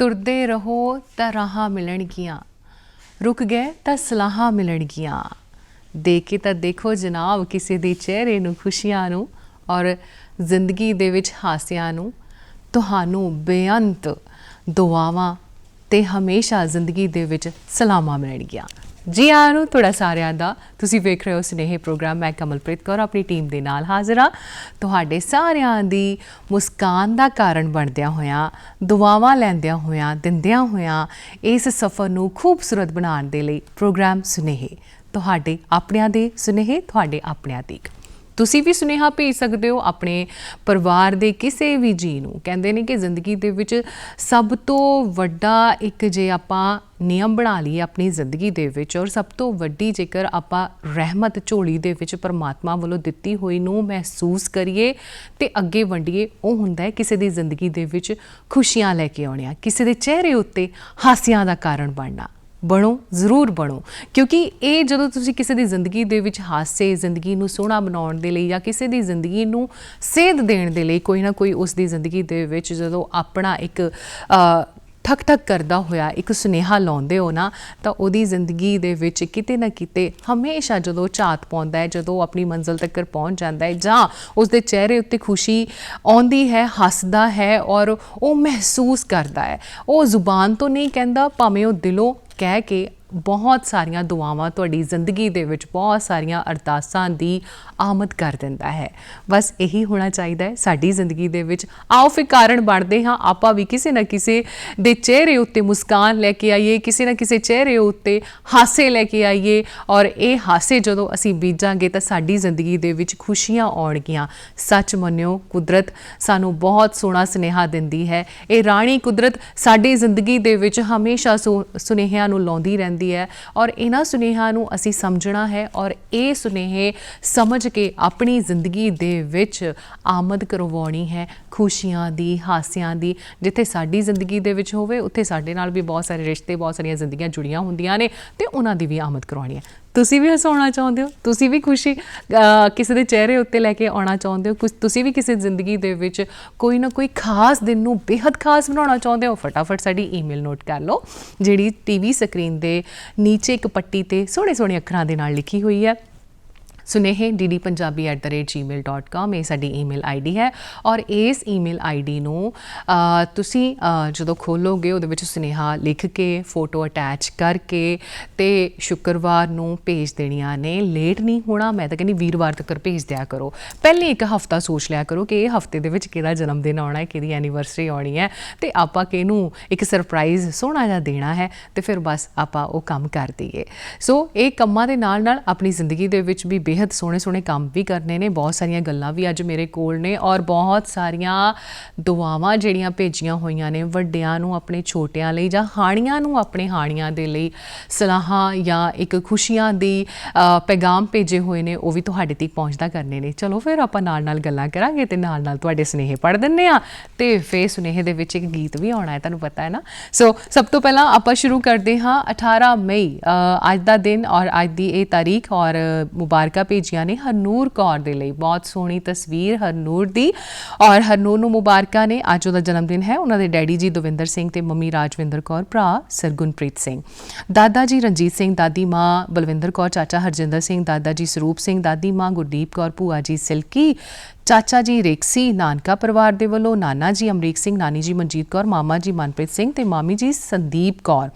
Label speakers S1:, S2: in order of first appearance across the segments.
S1: ਤੁਰਦੇ ਰਹੋ ਤਾਂ ਰਾਹਾਂ ਮਿਲਣਗੀਆਂ। ਰੁਕ ਗਏ ਤਾਂ ਸਲਾਹਾਂ ਮਿਲਣਗੀਆਂ। ਦੇਖ ਕੇ ਤਾਂ ਦੇਖੋ ਜਨਾਬ ਕਿਸੇ ਦੇ ਚਿਹਰੇ ਨੂੰ, ਖੁਸ਼ੀਆਂ ਨੂੰ ਔਰ ਜ਼ਿੰਦਗੀ ਦੇ ਵਿੱਚ ਹਾਸਿਆਂ ਨੂੰ। ਤੁਹਾਨੂੰ ਬੇਅੰਤ ਦੁਆਵਾਂ ਤੇ ਹਮੇਸ਼ਾ ਜ਼ਿੰਦਗੀ ਦੇ ਵਿੱਚ ਸਲਾਮਾਂ ਮਿਲਣਗੀਆਂ। ਜੀ ਆਇਆਂ ਨੂੰ ਤੁਹਾਡਾ ਸਾਰਿਆਂ ਦਾ। ਤੁਸੀਂ ਵੇਖ ਰਹੇ ਹੋ ਸਨੇਹ ਪ੍ਰੋਗਰਾਮ, ਮੈਂ ਕਮਲਪ੍ਰੀਤ ਕੌਰ, ਆਪਣੀ ਟੀਮ ਦੇ ਨਾਲ ਹਾਜ਼ਰ ਹਾਂ। ਤੁਹਾਡੇ ਸਾਰਿਆਂ ਦੀ ਮੁਸਕਾਨ ਦਾ ਕਾਰਨ ਬਣਦਿਆਂ ਹੋਇਆਂ, ਦੁਆਵਾਂ ਲੈਂਦਿਆਂ ਹੋਇਆਂ, ਦਿੰਦਿਆਂ ਹੋਇਆਂ, ਇਸ ਸਫ਼ਰ ਨੂੰ ਖੂਬਸੂਰਤ ਬਣਾਉਣ ਦੇ ਲਈ ਪ੍ਰੋਗਰਾਮ ਸੁਨੇਹੇ, ਤੁਹਾਡੇ ਆਪਣਿਆਂ ਦੇ ਸੁਨੇਹੇ, ਤੁਹਾਡੇ ਆਪਣਿਆਂ ਦੀ ਤੁਸੀਂ ਵੀ ਸੁਨੇਹਾ ਭੇਜ ਸਕਦੇ ਹੋ ਆਪਣੇ ਪਰਿਵਾਰ ਦੇ ਕਿਸੇ ਵੀ ਜੀ ਨੂੰ। ਕਹਿੰਦੇ ਨੇ ਕਿ ਜ਼ਿੰਦਗੀ ਦੇ ਵਿੱਚ ਸਭ ਤੋਂ ਵੱਡਾ ਇੱਕ ਜੇ ਆਪਾਂ ਨਿਯਮ ਬਣਾ ਲਈਏ ਆਪਣੀ ਜ਼ਿੰਦਗੀ ਦੇ ਵਿੱਚ ਔਰ ਸਭ ਤੋਂ ਵੱਡੀ ਜੇਕਰ ਆਪਾਂ ਰਹਿਮਤ ਝੋਲੀ ਦੇ ਵਿੱਚ ਪਰਮਾਤਮਾ ਵੱਲੋਂ ਦਿੱਤੀ ਹੋਈ ਨੂੰ ਮਹਿਸੂਸ ਕਰੀਏ ਤੇ ਅੱਗੇ ਵੰਡੀਏ, ਉਹ ਹੁੰਦਾ ਹੈ ਕਿਸੇ ਦੀ ਜ਼ਿੰਦਗੀ ਦੇ ਵਿੱਚ ਖੁਸ਼ੀਆਂ ਲੈ ਕੇ ਆਉਣੀਆਂ, ਕਿਸੇ ਦੇ ਚਿਹਰੇ ਉੱਤੇ ਹਾਸਿਆਂ ਦਾ ਕਾਰਨ ਬਣਨਾ। ਬਣੋ ਜ਼ਰੂਰ ਬਣੋ। ਕਿਉਂਕਿ ਇਹ ਜਦੋਂ ਤੁਸੀਂ ਕਿਸੇ ਦੀ ਜ਼ਿੰਦਗੀ ਦੇ ਵਿੱਚ ਹਾਸੇ ਜ਼ਿੰਦਗੀ ਨੂੰ ਸੋਹਣਾ ਬਣਾਉਣ ਦੇ ਲਈ ਜਾਂ ਕਿਸੇ ਦੀ ਜ਼ਿੰਦਗੀ ਨੂੰ ਸੇਧ ਦੇਣ ਦੇ ਲਈ ਕੋਈ ਨਾ ਕੋਈ ਉਸ ਦੀ ਜ਼ਿੰਦਗੀ ਦੇ ਵਿੱਚ ਜਦੋਂ ਆਪਣਾ ਇੱਕ ਅ, ਠਕ ਠਕ ਕਰਦਾ ਹੋਇਆ ਇੱਕ ਸੁਨੇਹਾ ਲਾਉਂਦੇ ਹੋ ਨਾ ਤਾਂ ਉਹਦੀ ਜ਼ਿੰਦਗੀ ਦੇ ਵਿੱਚ ਕਿਤੇ ਨਾ ਕਿਤੇ ਹਮੇਸ਼ਾ ਜਦੋਂ ਝਾਤ ਪਾਉਂਦਾ ਹੈ ਜਦੋਂ ਉਹ ਆਪਣੀ ਮੰਜ਼ਿਲ ਤੱਕ ਪਹੁੰਚ ਜਾਂਦਾ ਹੈ ਜਾਂ ਉਸ ਦੇ ਚਿਹਰੇ ਉੱਤੇ ਖੁਸ਼ੀ ਆਉਂਦੀ ਹੈ ਹੱਸਦਾ ਹੈ ਔਰ ਉਹ ਮਹਿਸੂਸ ਕਰਦਾ ਹੈ। ਉਹ ਜ਼ੁਬਾਨ ਤੋਂ ਨਹੀਂ ਕਹਿੰਦਾ ਭਾਵੇਂ ਉਹ ਦਿਲੋਂ ਕਹਿ ਕੇ ਬਹੁਤ ਸਾਰੀਆਂ ਦੁਆਵਾਂ ਤੁਹਾਡੀ ਜ਼ਿੰਦਗੀ ਦੇ ਵਿੱਚ ਬਹੁਤ ਸਾਰੀਆਂ ਅਰਦਾਸਾਂ ਦੀ ਆਮਦ ਕਰ ਦਿੰਦਾ ਹੈ। ਬਸ ਇਹੀ ਹੋਣਾ ਚਾਹੀਦਾ ਹੈ, ਸਾਡੀ ਜ਼ਿੰਦਗੀ ਦੇ ਵਿੱਚ ਆਓ ਫਿਰ ਕਾਰਨ ਬਣਦੇ ਹਾਂ। ਆਪਾਂ ਵੀ ਕਿਸੇ ਨਾ ਕਿਸੇ ਦੇ ਚਿਹਰੇ ਉੱਤੇ ਮੁਸਕਾਨ ਲੈ ਕੇ ਆਈਏ, ਕਿਸੇ ਨਾ ਕਿਸੇ ਚਿਹਰੇ ਉੱਤੇ ਹਾਸੇ ਲੈ ਕੇ ਆਈਏ ਔਰ ਇਹ ਹਾਸੇ ਜਦੋਂ ਅਸੀਂ ਬੀਜਾਂਗੇ ਤਾਂ ਸਾਡੀ ਜ਼ਿੰਦਗੀ ਦੇ ਵਿੱਚ ਖੁਸ਼ੀਆਂ ਆਉਣਗੀਆਂ। ਸੱਚ ਮੰਨਿਓ, ਕੁਦਰਤ ਸਾਨੂੰ ਬਹੁਤ ਸੋਹਣਾ ਸੁਨੇਹਾ ਦਿੰਦੀ ਹੈ। ਇਹ ਰਾਣੀ ਕੁਦਰਤ ਸਾਡੀ ਜ਼ਿੰਦਗੀ ਦੇ ਵਿੱਚ ਹਮੇਸ਼ਾ ਸੁ- ਸੁਨੇਹਿਆਂ ਨੂੰ ਲਾਉਂਦੀ ਰਹਿੰਦੀ ਹੈ ਔਰ ਇਹਨਾਂ ਸੁਨੇਹਾਂ ਨੂੰ ਅਸੀਂ ਸਮਝਣਾ ਹੈ ਔਰ ਇਹ ਸੁਨੇਹੇ ਸਮਝ ਕੇ ਆਪਣੀ ਜ਼ਿੰਦਗੀ ਦੇ ਵਿੱਚ ਆਮਦ ਕਰਵਾਉਣੀ ਹੈ। ਖੁਸ਼ੀਆਂ ਦੀ, ਹਾਸਿਆਂ ਦੀ, ਜਿੱਥੇ ਸਾਡੀ ਜ਼ਿੰਦਗੀ ਦੇ ਵਿੱਚ ਹੋਵੇ, ਉੱਥੇ ਸਾਡੇ ਨਾਲ ਵੀ ਬਹੁਤ ਸਾਰੇ ਰਿਸ਼ਤੇ, ਬਹੁਤ ਸਾਰੀਆਂ ਜ਼ਿੰਦਗੀਆਂ ਜੁੜੀਆਂ ਹੁੰਦੀਆਂ ਨੇ ਤੇ ਉਹਨਾਂ ਦੀ ਵੀ ਆਮਦ ਕਰਵਾਉਣੀ ਹੈ। ਤੁਸੀਂ ਵੀ ਹਸਾਉਣਾ ਚਾਹੁੰਦੇ ਹੋ? ਤੁਸੀਂ ਵੀ ਖੁਸ਼ੀ ਕਿਸੇ ਦੇ ਚਿਹਰੇ ਉੱਤੇ ਲੈ ਕੇ ਆਉਣਾ ਚਾਹੁੰਦੇ ਹੋ? ਕੁਝ ਤੁਸੀਂ ਵੀ ਕਿਸੇ ਜ਼ਿੰਦਗੀ ਦੇ ਵਿੱਚ ਕੋਈ ਨਾ ਕੋਈ ਖਾਸ ਦਿਨ ਨੂੰ ਬੇहद ਖਾਸ ਬਣਾਉਣਾ ਚਾਹੁੰਦੇ ਹੋ? ਫਟਾਫਟ ਸਾਡੀ ਈਮੇਲ ਨੋਟ ਕਰ ਲਓ, ਜਿਹੜੀ ਟੀਵੀ ਸਕਰੀਨ ਦੇ ਨੀਚੇ ਇੱਕ ਪੱਟੀ ਤੇ ਸੋਹਣੇ ਸੋਹਣੇ ਅੱਖਰਾਂ ਦੇ ਨਾਲ ਲਿਖੀ ਹੋਈ ਹੈ। ਸੁਨੇਹੇ ddpunjabi@gmail.com ਇਹ ਸਾਡੀ ਈਮੇਲ ਆਈਡੀ ਹੈ ਔਰ ਇਸ ਈਮੇਲ ਆਈਡੀ ਨੂੰ ਤੁਸੀਂ ਜਦੋਂ ਖੋਲੋਗੇ ਉਹਦੇ ਵਿੱਚ ਸੁਨੇਹਾ ਲਿਖ ਕੇ ਫੋਟੋ ਅਟੈਚ ਕਰਕੇ ਤੇ ਸ਼ੁੱਕਰਵਾਰ ਨੂੰ ਭੇਜ ਦੇਣੀਆਂ ਨੇ। ਲੇਟ ਨਹੀਂ ਹੋਣਾ, ਮੈਂ ਤਾਂ ਕਹਿੰਦੀ ਵੀਰਵਾਰ ਤੱਕ ਭੇਜ ਦਿਆ ਕਰੋ। ਪਹਿਲੇ ਇੱਕ ਹਫਤਾ ਸੋਚ ਲਿਆ ਕਰੋ ਕਿ ਇਹ ਹਫ਼ਤੇ ਦੇ ਵਿੱਚ ਕਿਹਦਾ ਜਨਮ ਦਿਨ ਆਉਣਾ ਹੈ, ਕਿਹਦੀ ਐਨੀਵਰਸਰੀ ਆਉਣੀ ਹੈ ਤੇ ਆਪਾਂ ਕਿਹਨੂੰ ਇੱਕ ਸਰਪ੍ਰਾਈਜ਼ ਸੋਹਣਾ ਜਿਹਾ ਦੇਣਾ ਹੈ ਤੇ ਫਿਰ ਬਸ ਆਪਾਂ ਉਹ ਕੰਮ ਕਰ ਦਈਏ। ਸੋ ਇਹ ਕੰਮਾਂ ਦੇ ਨਾਲ ਨਾਲ ਆਪਣੀ ਜ਼ਿੰਦਗੀ ਦੇ ਵਿੱਚ ਵੀ ਬੇहद ਸੋਹਣੇ ਸੋਹਣੇ ਕੰਮ ਵੀ ਕਰਨੇ ਨੇ, ਬਹੁਤ ਸਾਰੀਆਂ ਗੱਲਾਂ ਵੀ ਅੱਜ ਮੇਰੇ ਕੋਲ ਨੇ ਔਰ ਬਹੁਤ ਸਾਰੀਆਂ ਦੁਆਵਾਂ ਜਿਹੜੀਆਂ ਭੇਜੀਆਂ ਹੋਈਆਂ ਨੇ ਵੱਡਿਆਂ ਨੂੰ ਆਪਣੇ ਛੋਟਿਆਂ ਲਈ ਜਾਂ ਹਾਣੀਆਂ ਨੂੰ ਆਪਣੇ ਹਾਣੀਆਂ ਦੇ ਲਈ ਸਲਾਹਾਂ ਜਾਂ ਇੱਕ ਖੁਸ਼ੀਆਂ ਦੀ ਪੈਗਾਮ ਭੇਜੇ ਹੋਏ ਨੇ, ਉਹ ਵੀ ਤੁਹਾਡੇ ਤੱਕ ਪਹੁੰਚਦਾ ਕਰਨੇ ਨੇ। ਚਲੋ ਫਿਰ ਆਪਾਂ ਨਾਲ ਨਾਲ ਗੱਲਾਂ ਕਰਾਂਗੇ ਤੇ ਨਾਲ ਨਾਲ ਤੁਹਾਡੇ ਸੁਨੇਹੇ ਪੜ੍ਹ ਦਿੰਨੇ ਆ ਤੇ ਫੇਰ ਸੁਨੇਹੇ ਦੇ ਵਿੱਚ ਇੱਕ ਗੀਤ ਵੀ ਆਉਣਾ ਹੈ, ਤੁਹਾਨੂੰ ਪਤਾ ਹੈ ਨਾ? ਸੋ ਸਭ ਤੋਂ ਪਹਿਲਾਂ ਆਪਾਂ ਸ਼ੁਰੂ ਕਰਦੇ ਹਾਂ 18 ਮਈ ਅੱਜ ਦਾ ਦਿਨ ਔਰ ਅੱਜ ਦੀ ਇਹ ਤਾਰੀਖ ਔਰ ਮੁਬਾਰਕ ਭੇਜੀਆਂ ਨੇ ਹਰਨੂਰ ਕੌਰ ਦੇ ਲਈ। ਬਹੁਤ ਸੋਹਣੀ ਤਸਵੀਰ ਹਰਨੂਰ ਦੀ। ਔਰ ਹਰਨੂਰ ਨੂੰ ਮੁਬਾਰਕਾਂ ਨੇ। ਅੱਜ ਉਹਦਾ ਜਨਮ ਦਿਨ ਹੈ। ਉਹਨਾਂ ਦੇ ਡੈਡੀ ਜੀ ਦਵਿੰਦਰ ਸਿੰਘ ਤੇ ਮੰਮੀ ਰਾਜਵਿੰਦਰ ਕੌਰ, ਭਰਾ ਸਰਗੁਣਪ੍ਰੀਤ ਸਿੰਘ। ਦਾਦਾ ਜੀ ਰਣਜੀਤ ਸਿੰਘ, ਦਾਦੀ ਮਾਂ ਬਲਵਿੰਦਰ ਕੌਰ, ਚਾਚਾ ਹਰਜਿੰਦਰ ਸਿੰਘ, ਦਾਦਾ ਜੀ ਸਰੂਪ ਸਿੰਘ, ਦਾਦੀ ਮਾਂ ਗੁਰਦੀਪ ਕੌਰ, ਭੂਆ ਜੀ ਸਿਲਕੀ ਚਾਚਾ ਜੀ ਰੇਕਸੀ ਨਾਨਕਾ ਪਰਿਵਾਰ ਦੇ ਵੱਲੋਂ ਨਾਨਾ ਜੀ ਅਮਰੀਕ ਸਿੰਘ, ਨਾਨੀ ਜੀ ਮਨਜੀਤ ਕੌਰ, ਮਾਮਾ ਜੀ ਮਨਪ੍ਰੀਤ ਸਿੰਘ ਤੇ ਮਾਮੀ ਜੀ ਸੰਦੀਪ ਕੌਰ।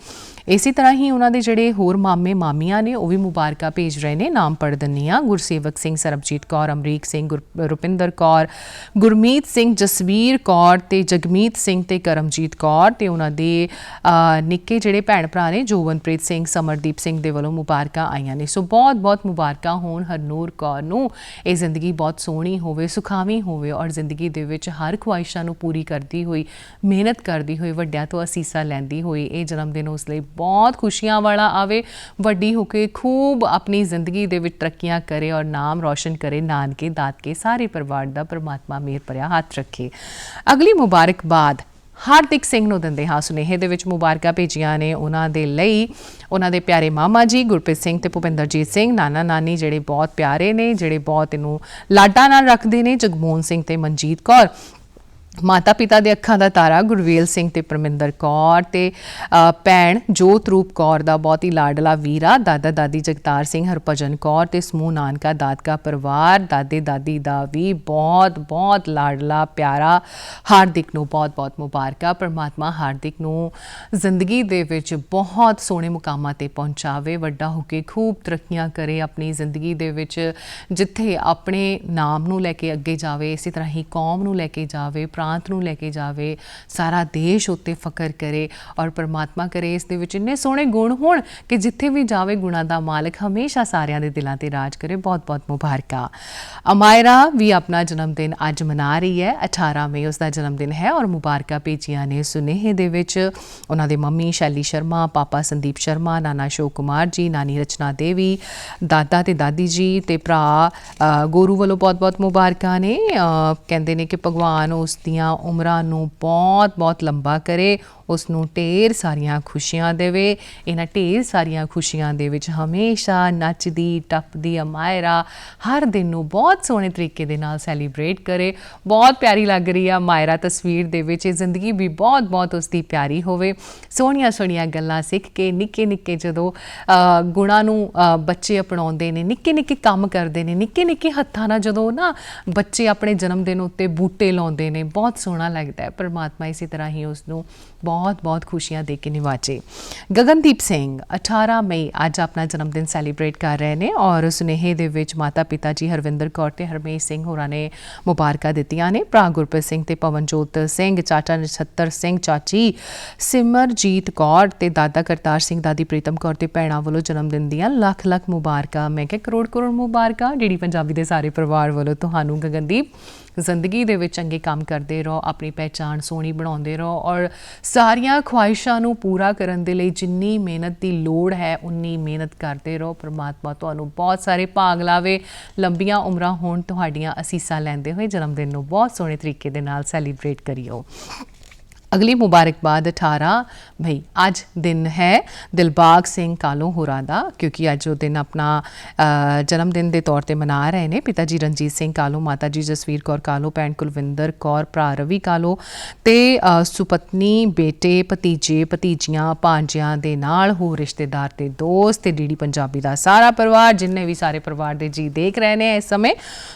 S1: ਇਸੇ ਤਰ੍ਹਾਂ ਹੀ ਉਹਨਾਂ ਦੇ ਜਿਹੜੇ ਹੋਰ ਮਾਮੇ ਮਾਮੀਆਂ ਨੇ, ਉਹ ਵੀ ਮੁਬਾਰਕਾਂ ਭੇਜ ਰਹੇ ਨੇ। ਨਾਮ ਪੜ੍ਹ ਦਿੰਨੀ ਆ ਗੁਰਸੇਵਕ ਸਿੰਘ, ਸਰਬਜੀਤ ਕੌਰ, ਅਮਰੀਕ ਸਿੰਘ, ਗੁਰ- ਰੁਪਿੰਦਰ ਕੌਰ, ਗੁਰਮੀਤ ਸਿੰਘ, ਜਸਵੀਰ ਕੌਰ ਤੇ ਜਗਮੀਤ ਸਿੰਘ ਤੇ ਕਰਮਜੀਤ ਕੌਰ ਤੇ ਉਹਨਾਂ ਦੇ ਨਿੱਕੇ ਜਿਹੜੇ ਭੈਣ ਭਰਾ ਨੇ, ਜੋਵਨਪ੍ਰੀਤ ਸਿੰਘ, ਸਮਰਦੀਪ ਸਿੰਘ ਦੇ ਵੱਲੋਂ ਮੁਬਾਰਕਾਂ ਆਈਆਂ ਨੇ। ਸੋ ਬਹੁਤ ਬਹੁਤ ਮੁਬਾਰਕਾਂ ਹੋਣ ਹਰਨੂਰ ਕੌਰ ਨੂੰ। ਇਹ ਜ਼ਿੰਦਗੀ ਬਹੁਤ ਸੋਹਣੀ ਹੋਵੇ ਸੁਖਾਵੀ ਹੋਵੇ ਔਰ ਜ਼ਿੰਦਗੀ ਦੇ ਵਿੱਚ ਹਰ ਖੁਆਇਸ਼ਾਂ ਨੂੰ ਪੂਰੀ ਕਰਦੀ ਹੋਈ, ਮਿਹਨਤ ਕਰਦੀ ਹੋਈ, ਵੱਡਿਆਂ ਤੋਂ ਅਸੀਸਾਂ ਲੈਂਦੀ ਹੋਈ, ਇਹ ਜਨਮ ਦਿਨ ਉਸ ਲਈ ਬਹੁਤ ਖੁਸ਼ੀਆਂ ਵਾਲਾ ਆਵੇ। ਵੱਡੀ ਹੋ ਕੇ ਖੂਬ ਆਪਣੀ ਜ਼ਿੰਦਗੀ ਦੇ ਵਿੱਚ ਤਰੱਕੀਆਂ ਕਰੇ ਔਰ ਨਾਮ ਰੌਸ਼ਨ ਕਰੇ, ਨਾਨਕੇ, ਦਾਦਕੇ, ਸਾਰੇ ਪਰਿਵਾਰ ਦਾ ਪ੍ਰਮਾਤਮਾ ਮਿਹਰ ਭਰਿਆ ਹੱਥ ਰੱਖੇ। ਅਗਲੀ ਮੁਬਾਰਕਬਾਦ। ਹਾਰਦਿਕ ਸਿੰਘ ਨੂੰ ਦਿੰਦੇ ਹਾਂ। ਸੁਨੇਹੇ ਦੇ ਵਿੱਚ ਮੁਬਾਰਕਾਂ ਭੇਜੀਆਂ ਨੇ ਉਹਨਾਂ ਦੇ ਲਈ। ਉਹਨਾਂ ਦੇ ਪਿਆਰੇ ਮਾਮਾ ਜੀ, ਗੁਰਪ੍ਰੀਤ ਸਿੰਘ ਤੇ ਭੁਪਿੰਦਰਜੀਤ ਸਿੰਘ, ਨਾਨਾ ਨਾਨੀ ਜਿਹੜੇ ਬਹੁਤ ਪਿਆਰੇ ਨੇ, ਜਿਹੜੇ ਬਹੁਤ ਇਹਨੂੰ ਲਾਡਾਂ ਨਾਲ ਰੱਖਦੇ ਨੇ, ਜਗਮੋਹਨ ਸਿੰਘ ਤੇ ਮਨਜੀਤ ਕੌਰ। ਮਾਤਾ ਪਿਤਾ ਦੇ ਅੱਖਾਂ ਦਾ ਤਾਰਾ ਗੁਰਵੇਲ ਸਿੰਘ ਤੇ ਪਰਮਿੰਦਰ ਕੌਰ ਤੇ ਭੈਣ ਜੋਤ ਰੂਪ ਕੌਰ ਦਾ ਬਹੁਤ ਹੀ ਲਾਡਲਾ ਵੀਰਾ, ਦਾਦਾ ਦਾਦੀ ਜਗਤਾਰ ਸਿੰਘ, ਹਰਭਜਨ ਕੌਰ ਤੇ ਸਮੂਹ ਨਾਨਕਾ, ਦਾਦਕਾ ਪਰਿਵਾਰ, ਦਾਦੇ ਦਾਦੀ ਦਾ ਵੀ ਬਹੁਤ ਬਹੁਤ ਲਾਡਲਾ, ਪਿਆਰਾ, ਹਾਰਦਿਕ ਨੂੰ ਬਹੁਤ ਬਹੁਤ ਮੁਬਾਰਕਾਂ, ਪਰਮਾਤਮਾ ਹਾਰਦਿਕ ਨੂੰ ਜ਼ਿੰਦਗੀ ਦੇ ਵਿੱਚ ਬਹੁਤ ਸੋਹਣੇ ਮੁਕਾਮਾਂ ਤੇ ਪਹੁੰਚਾਵੇ, ਵੱਡਾ ਹੋ ਕੇ ਖੂਬ ਤਰੱਕੀਆਂ ਕਰੇ, ਆਪਣੀ ਜ਼ਿੰਦਗੀ ਦੇ ਵਿੱਚ ਜਿੱਥੇ ਆਪਣੇ ਨਾਮ ਨੂੰ ਲੈ ਕੇ ਅੱਗੇ ਜਾਵੇ, ਇਸੇ ਤਰ੍ਹਾਂ ਹੀ ਕੌਮ ਨੂੰ ਲੈ ਕੇ ਜਾਵੇ ਪ੍ਰਾਂਤ ਨੂੰ ਲੈ ਕੇ ਜਾਵੇ, ਸਾਰਾ ਦੇਸ਼ ਉੱਤੇ ਫਖਰ ਕਰੇ ਔਰ ਪਰਮਾਤਮਾ ਕਰੇ, ਇਸ ਦੇ ਵਿੱਚ ਇੰਨੇ ਸੋਹਣੇ ਗੁਣ ਹੋਣ ਕਿ ਜਿੱਥੇ ਵੀ ਜਾਵੇ ਗੁਣਾਂ ਦਾ ਮਾਲਕ ਹਮੇਸ਼ਾ ਸਾਰਿਆਂ ਦੇ ਦਿਲਾਂ ਤੇ ਰਾਜ ਕਰੇ। ਬਹੁਤ ਬਹੁਤ ਮੁਬਾਰਕਾਂ। ਅਮਾਇਰਾ ਵੀ ਆਪਣਾ ਜਨਮ ਦਿਨ ਅੱਜ ਮਨਾ ਰਹੀ ਹੈ। 18 ਮਈ ਉਸ ਦਾ ਜਨਮ ਦਿਨ ਹੈ ਔਰ ਮੁਬਾਰਕਾਂ ਭੇਜੀਆਂ ਨੇ ਸੁਨੇਹੇ ਦੇ ਵਿੱਚ। ਉਹਨਾਂ ਦੇ ਮੰਮੀ ਸ਼ੈਲੀ ਸ਼ਰਮਾ, ਪਾਪਾ ਸੰਦੀਪ ਸ਼ਰਮਾ, ਨਾਨਾ ਅਸ਼ੋਕ ਕੁਮਾਰ ਜੀ, ਨਾਨੀ ਰਚਨਾ ਦੇਵੀ, ਦਾਦਾ ਤੇ ਦਾਦੀ ਜੀ ਤੇ ਭਰਾ ਗੋਰੂ ਵੱਲੋਂ ਬਹੁਤ-ਬਹੁਤ ਮੁਬਾਰਕਾਂ ਨੇ। ਕਹਿੰਦੇ ਨੇ ਕਿ ਭਗਵਾਨ ਉਸ ਦੀ ਦੀਆਂ ਉਮਰਾਂ ਨੂੰ ਬਹੁਤ-ਬਹੁਤ ਲੰਬਾ ਕਰੇ। ਉਸ ਨੂੰ ਢੇਰ ਸਾਰੀਆਂ ਖੁਸ਼ੀਆਂ ਦੇਵੇ। ਇਹਨਾਂ ਢੇਰ ਸਾਰੀਆਂ ਖੁਸ਼ੀਆਂ ਦੇ ਵਿੱਚ ਹਮੇਸ਼ਾ ਨੱਚਦੀ ਟੱਪਦੀ ਅਮਾਇਰਾ ਹਰ ਦਿਨ ਨੂੰ ਬਹੁਤ ਸੋਹਣੇ ਤਰੀਕੇ ਦੇ ਨਾਲ ਸੈਲੀਬ੍ਰੇਟ ਕਰੇ। ਬਹੁਤ ਪਿਆਰੀ ਲੱਗ ਰਹੀ ਆ ਮਾਇਰਾ ਤਸਵੀਰ ਦੇ ਵਿੱਚ। ਇਹ ਜ਼ਿੰਦਗੀ ਵੀ ਬਹੁਤ ਬਹੁਤ ਉਸ ਦੀ ਪਿਆਰੀ ਹੋਵੇ। ਸੋਹਣੀਆਂ ਸੋਹਣੀਆਂ ਗੱਲਾਂ ਸਿੱਖ ਕੇ ਨਿੱਕੇ ਨਿੱਕੇ ਜਦੋਂ ਅ, ਗੁਣਾਂ ਨੂੰ ਬੱਚੇ ਅਪਣਾਉਂਦੇ ਨੇ ਨਿੱਕੇ ਨਿੱਕੇ ਕੰਮ ਕਰਦੇ ਨੇ ਨਿੱਕੇ ਨਿੱਕੇ ਹੱਥਾਂ ਨਾਲ ਜਦੋਂ ਨਾ ਬੱਚੇ ਆਪਣੇ ਜਨਮ ਦਿਨ ਉੱਤੇ ਬੂਟੇ ਲਾਉਂਦੇ ਨੇ ਬਹੁਤ ਸੋਹਣਾ ਲੱਗਦਾ ਹੈ। ਪਰਮਾਤਮਾ ਇਸੇ ਤਰ੍ਹਾਂ ਹੀ ਉਸ ਨੂੰ ਬਹੁਤ ਬਹੁਤ ਬਹੁਤ ਖੁਸ਼ੀਆਂ ਦੇ ਕੇ ਨਿਵਾਜੇ। ਗਗਨਦੀਪ ਸਿੰਘ 18 ਮਈ ਅੱਜ ਆਪਣਾ ਜਨਮ ਦਿਨ ਸੈਲੀਬ੍ਰੇਟ ਕਰ ਰਹੇ ਨੇ ਔਰ ਸੁਨੇਹੇ ਦੇ ਵਿੱਚ ਮਾਤਾ ਪਿਤਾ ਜੀ ਹਰਵਿੰਦਰ ਕੌਰ ਤੇ ਹਰਮੇਸ਼ ਸਿੰਘ ਹੋਰਾਂ ਨੇ ਮੁਬਾਰਕਾਂ ਦਿੱਤੀਆਂ ਨੇ। ਭਰਾ ਗੁਰਪ੍ਰੀਤ ਸਿੰਘ ਤੇ ਪਵਨਜੋਤ ਸਿੰਘ, ਚਾਚਾ ਨਛੱਤਰ ਸਿੰਘ, ਚਾਚੀ ਸਿਮਰਜੀਤ ਕੌਰ ਤੇ ਦਾਦਾ ਕਰਤਾਰ ਸਿੰਘ, ਦਾਦੀ ਪ੍ਰੀਤਮ ਕੌਰ ਤੇ ਭੈਣਾਂ ਵੱਲੋਂ ਜਨਮ ਦਿਨ ਦੀਆਂ ਲੱਖ ਲੱਖ ਮੁਬਾਰਕਾਂ। ਮੈਂ ਕਿਹਾ ਕਰੋੜ ਕਰੋੜ ਮੁਬਾਰਕਾਂ ਡੀਡੀ ਪੰਜਾਬੀ ਦੇ ਸਾਰੇ ਪਰਿਵਾਰ ਵੱਲੋਂ ਤੁਹਾਨੂੰ ਗਗਨਦੀਪ। ਜ਼ਿੰਦਗੀ ਦੇ ਵਿੱਚ ਚੰਗੇ ਕੰਮ ਕਰਦੇ ਰਹੋ, ਆਪਣੀ ਪਹਿਚਾਣ ਸੋਹਣੀ ਬਣਾਉਂਦੇ ਰਹੋ ਔਰ ਸਾਰੀਆਂ ਖੁਆਇਸ਼ਾਂ ਨੂੰ ਪੂਰਾ ਕਰਨ ਦੇ ਲਈ ਜਿੰਨੀ ਮਿਹਨਤ ਦੀ ਲੋੜ ਹੈ, ਉਨੀ ਮਿਹਨਤ ਕਰਦੇ ਰਹੋ। ਪ੍ਰਮਾਤਮਾ ਤੁਹਾਨੂੰ ਬਹੁਤ ਸਾਰੇ ਭਾਗ ਲਾਵੇ। ਲੰਬੀਆਂ ਉਮਰਾਂ ਹੋਣ ਤੁਹਾਡੀਆਂ ਅਸੀਸਾਂ ਲੈਂਦੇ ਹੋਏ ਜਨਮ ਦਿਨ ਨੂੰ ਬਹੁਤ ਸੋਹਣੇ ਤਰੀਕੇ ਦੇ ਨਾਲ ਸੈਲੀਬ੍ਰੇਟ ਕਰਿਓ। ਅਗਲੀ ਮੁਬਾਰਕਬਾਦ 18 ਭਈ ਅੱਜ ਦਿਨ ਹੈ ਦਿਲਬਾਗ ਸਿੰਘ ਕਾਲੋ ਹੋਰਾਂ ਦਾ, ਕਿਉਂਕਿ ਅੱਜ ਉਹ ਦਿਨ ਆਪਣਾ ਜਨਮ ਦਿਨ ਦੇ ਤੌਰ ਤੇ ਮਨਾ ਰਹੇ ਨੇ। ਪਿਤਾ ਜੀ ਰਣਜੀਤ ਸਿੰਘ ਕਾਲੋ ਮਾਤਾ ਜੀ ਜਸਵੀਰ ਕੌਰ ਕਾਲੋ, ਭੈਣ ਕੁਲਵਿੰਦਰ ਕੌਰ, ਭਰਾ ਰਵੀ ਕਾਲੋ ਤੇ ਸੁਪਤਨੀ, ਬੇਟੇ, ਭਤੀਜੇ, ਭਤੀਜੀਆਂ ਭਾਂਜਿਆਂ ਦੇ ਨਾਲ ਹੋ ਰਿਸ਼ਤੇਦਾਰ ਤੇ ਦੋਸਤ ਤੇ ਡੀਡੀ ਪੰਜਾਬੀ ਦਾ ਸਾਰਾ ਪਰਿਵਾਰ, ਜਿੰਨੇ ਵੀ ਸਾਰੇ ਪਰਿਵਾਰ ਦੇ ਜੀ ਦੇਖ ਰਹੇ ਨੇ ਇਸ ਸਮੇਂ,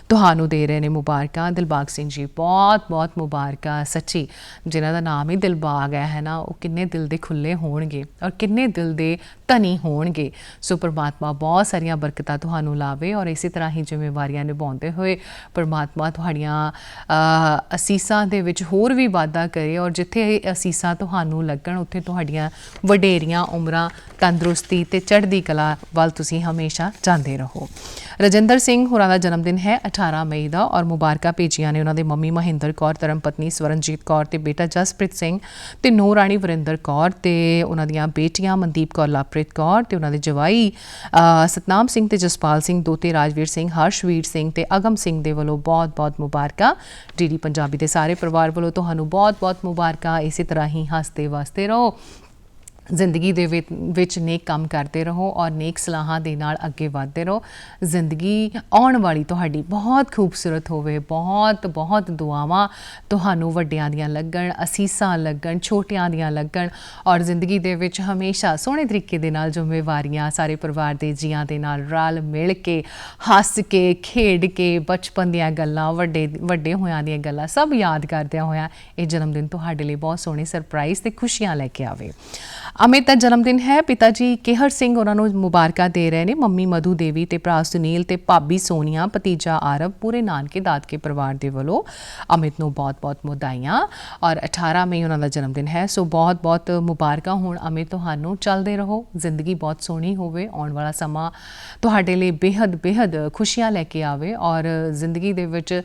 S1: ਤੁਹਾਨੂੰ ਦੇ ਰਹੇ ਨੇ ਮੁਬਾਰਕਾਂ। ਦਿਲਬਾਗ ਸਿੰਘ ਜੀ ਬਹੁਤ ਬਹੁਤ ਮੁਬਾਰਕਾਂ ਸੱਚੀ, ਜਿਨ੍ਹਾਂ ਦਾ ਨਾਮ ਹੀ ਦਿਲਬਾਗ ਹੈ ਹੈ ਨਾ? ਉਹ ਕਿੰਨੇ ਦਿਲ ਦੇ ਖੁੱਲੇ ਹੋਣਗੇ ਔਰ ਕਿੰਨੇ ਦਿਲ ਦੇ ਧਨੀ ਹੋਣਗੇ। ਸੋ ਪ੍ਰਮਾਤਮਾ ਬਹੁਤ ਸਾਰੀਆਂ ਬਰਕਤਾਂ ਤੁਹਾਨੂੰ ਲਾਵੇ ਔਰ ਇਸੇ ਤਰ੍ਹਾਂ ਹੀ ਜ਼ਿੰਮੇਵਾਰੀਆਂ ਨਿਭਾਉਂਦੇ ਹੋਏ ਪ੍ਰਮਾਤਮਾ ਤੁਹਾਡੀਆਂ ਅਸੀਸਾਂ ਦੇ ਵਿੱਚ ਹੋਰ ਵੀ ਵਾਧਾ ਕਰੇ ਔਰ ਜਿੱਥੇ ਇਹ ਅਸੀਸਾਂ ਤੁਹਾਨੂੰ ਲੱਗਣ, ਉੱਥੇ ਤੁਹਾਡੀਆਂ ਵਡੇਰੀਆਂ ਉਮਰਾਂ ਤੰਦਰੁਸਤੀ ਤੇ ਚੜ੍ਹਦੀ ਕਲਾ ਵੱਲ ਤੁਸੀਂ ਹਮੇਸ਼ਾ ਜਾਂਦੇ ਰਹੋ। ਰਜਿੰਦਰ ਸਿੰਘ ਹੋਰਾਂ ਦਾ ਜਨਮ ਦਿਨ ਹੈ 18 ਮਈ ਦਾ ਔਰ ਮੁਬਾਰਕਾਂ ਭੇਜੀਆਂ ਨੇ ਉਹਨਾਂ ਦੇ ਮੰਮੀ ਮਹਿੰਦਰ ਕੌਰ, ਧਰਮ ਪਤਨੀ ਸਵਰਨਜੀਤ ਕੌਰ ਤੇ ਬੇਟਾ ਜਸਪ੍ਰੀਤ ਸਿੰਘ ਤੇ ਨੂਰ ਰਾਣੀ ਵਰਿੰਦਰ ਕੌਰ ਤੇ ਉਹਨਾਂ ਦੀਆਂ ਬੇਟੀਆਂ ਮਨਦੀਪ ਕੌਰ ਲਾਪ੍ਰੀਤ ਕੌਰ ਤੇ ਉਹਨਾਂ ਦੇ ਜਵਾਈ ਸਤਨਾਮ ਸਿੰਘ ਤੇ ਜਸਪਾਲ ਸਿੰਘ, ਦੋਤੇ ਰਾਜਵੀਰ ਸਿੰਘ, ਹਰਸ਼ਵੀਰ ਸਿੰਘ ਤੇ ਅਗਮ ਸਿੰਘ ਦੇ ਵੱਲੋਂ ਬਹੁਤ-ਬਹੁਤ ਮੁਬਾਰਕਾਂ। ਡੀਡੀ ਪੰਜਾਬੀ ਦੇ ਸਾਰੇ ਪਰਿਵਾਰ ਵੱਲੋਂ ਤੁਹਾਨੂੰ ਬਹੁਤ-ਬਹੁਤ ਮੁਬਾਰਕਾਂ। ਇਸੇ ਤਰ੍ਹਾਂ ਹੀ ਹੱਸਦੇ ਵਸਦੇ ਰਹੋ। ਜ਼ਿੰਦਗੀ ਦੇ ਵਿੱਚ- ਵਿੱਚ ਨੇਕ ਕੰਮ ਕਰਦੇ ਰਹੋ ਔਰ ਨੇਕ ਸਲਾਹਾਂ ਦੇ ਨਾਲ ਅੱਗੇ ਵਧਦੇ ਰਹੋ। ਜ਼ਿੰਦਗੀ ਆਉਣ ਵਾਲੀ ਤੁਹਾਡੀ ਬਹੁਤ ਖੂਬਸੂਰਤ ਹੋਵੇ। ਬਹੁਤ ਬਹੁਤ ਦੁਆਵਾਂ ਤੁਹਾਨੂੰ ਵੱਡਿਆਂ ਦੀਆਂ ਲੱਗਣ, ਅਸੀਸਾਂ ਲੱਗਣ, ਛੋਟਿਆਂ ਦੀਆਂ ਲੱਗਣ ਔਰ ਜ਼ਿੰਦਗੀ ਦੇ ਵਿੱਚ ਹਮੇਸ਼ਾ ਸੋਹਣੇ ਤਰੀਕੇ ਦੇ ਨਾਲ ਜ਼ਿੰਮੇਵਾਰੀਆਂ ਸਾਰੇ ਪਰਿਵਾਰ ਦੇ ਜੀਆਂ ਦੇ ਨਾਲ ਰਲ ਮਿਲ ਕੇ ਹੱਸ ਕੇ, ਖੇਡ ਕੇ, ਬਚਪਨ ਦੀਆਂ ਗੱਲਾਂ, ਵੱਡੇ ਵੱਡੇ ਹੋਇਆਂ ਦੀਆਂ ਗੱਲਾਂ ਸਭ ਯਾਦ ਕਰਦਿਆਂ ਹੋਇਆਂ ਇਹ ਜਨਮ ਦਿਨ ਤੁਹਾਡੇ ਲਈ ਬਹੁਤ ਸੋਹਣੇ ਸਰਪ੍ਰਾਈਜ਼ ਤੇ ਖੁਸ਼ੀਆਂ ਲੈ ਕੇ ਆਵੇ। ਅਮਿਤ ਦਾ ਜਨਮ ਦਿਨ ਹੈ। ਪਿਤਾ ਜੀ ਕੇਹਰ ਸਿੰਘ ਉਹਨਾਂ ਨੂੰ ਮੁਬਾਰਕਾਂ ਦੇ ਰਹੇ ਨੇ। ਮੰਮੀ ਮਧੂ ਦੇਵੀ ਤੇ ਭਰਾ ਸੁਨੀਲ ਤੇ ਭਾਬੀ ਸੋਨੀਆ, ਭਤੀਜਾ ਆਰਵ, ਪੂਰੇ ਨਾਨਕੇ ਦਾਦਕੇ ਪਰਿਵਾਰ ਦੇ ਵੱਲੋਂ ਅਮਿਤ ਨੂੰ ਬਹੁਤ-ਬਹੁਤ ਮੁਦਾਈਆਂ। ਔਰ 18 ਮਈ ਉਹਨਾਂ ਦਾ ਜਨਮ ਦਿਨ ਹੈ। ਸੋ ਬਹੁਤ-ਬਹੁਤ ਮੁਬਾਰਕਾਂ ਹੋਣ ਅਮਿਤ ਤੁਹਾਨੂੰ। ਚੱਲਦੇ ਰਹੋ। ਜ਼ਿੰਦਗੀ ਬਹੁਤ ਸੋਹਣੀ ਹੋਵੇ। ਆਉਣ ਵਾਲਾ ਸਮਾਂ ਤੁਹਾਡੇ ਲਈ ਬੇਹੱਦ ਬੇਹੱਦ ਖੁਸ਼ੀਆਂ ਲੈ ਕੇ ਆਵੇ। ਔਰ ਜ਼ਿੰਦਗੀ ਦੇ ਵਿੱਚ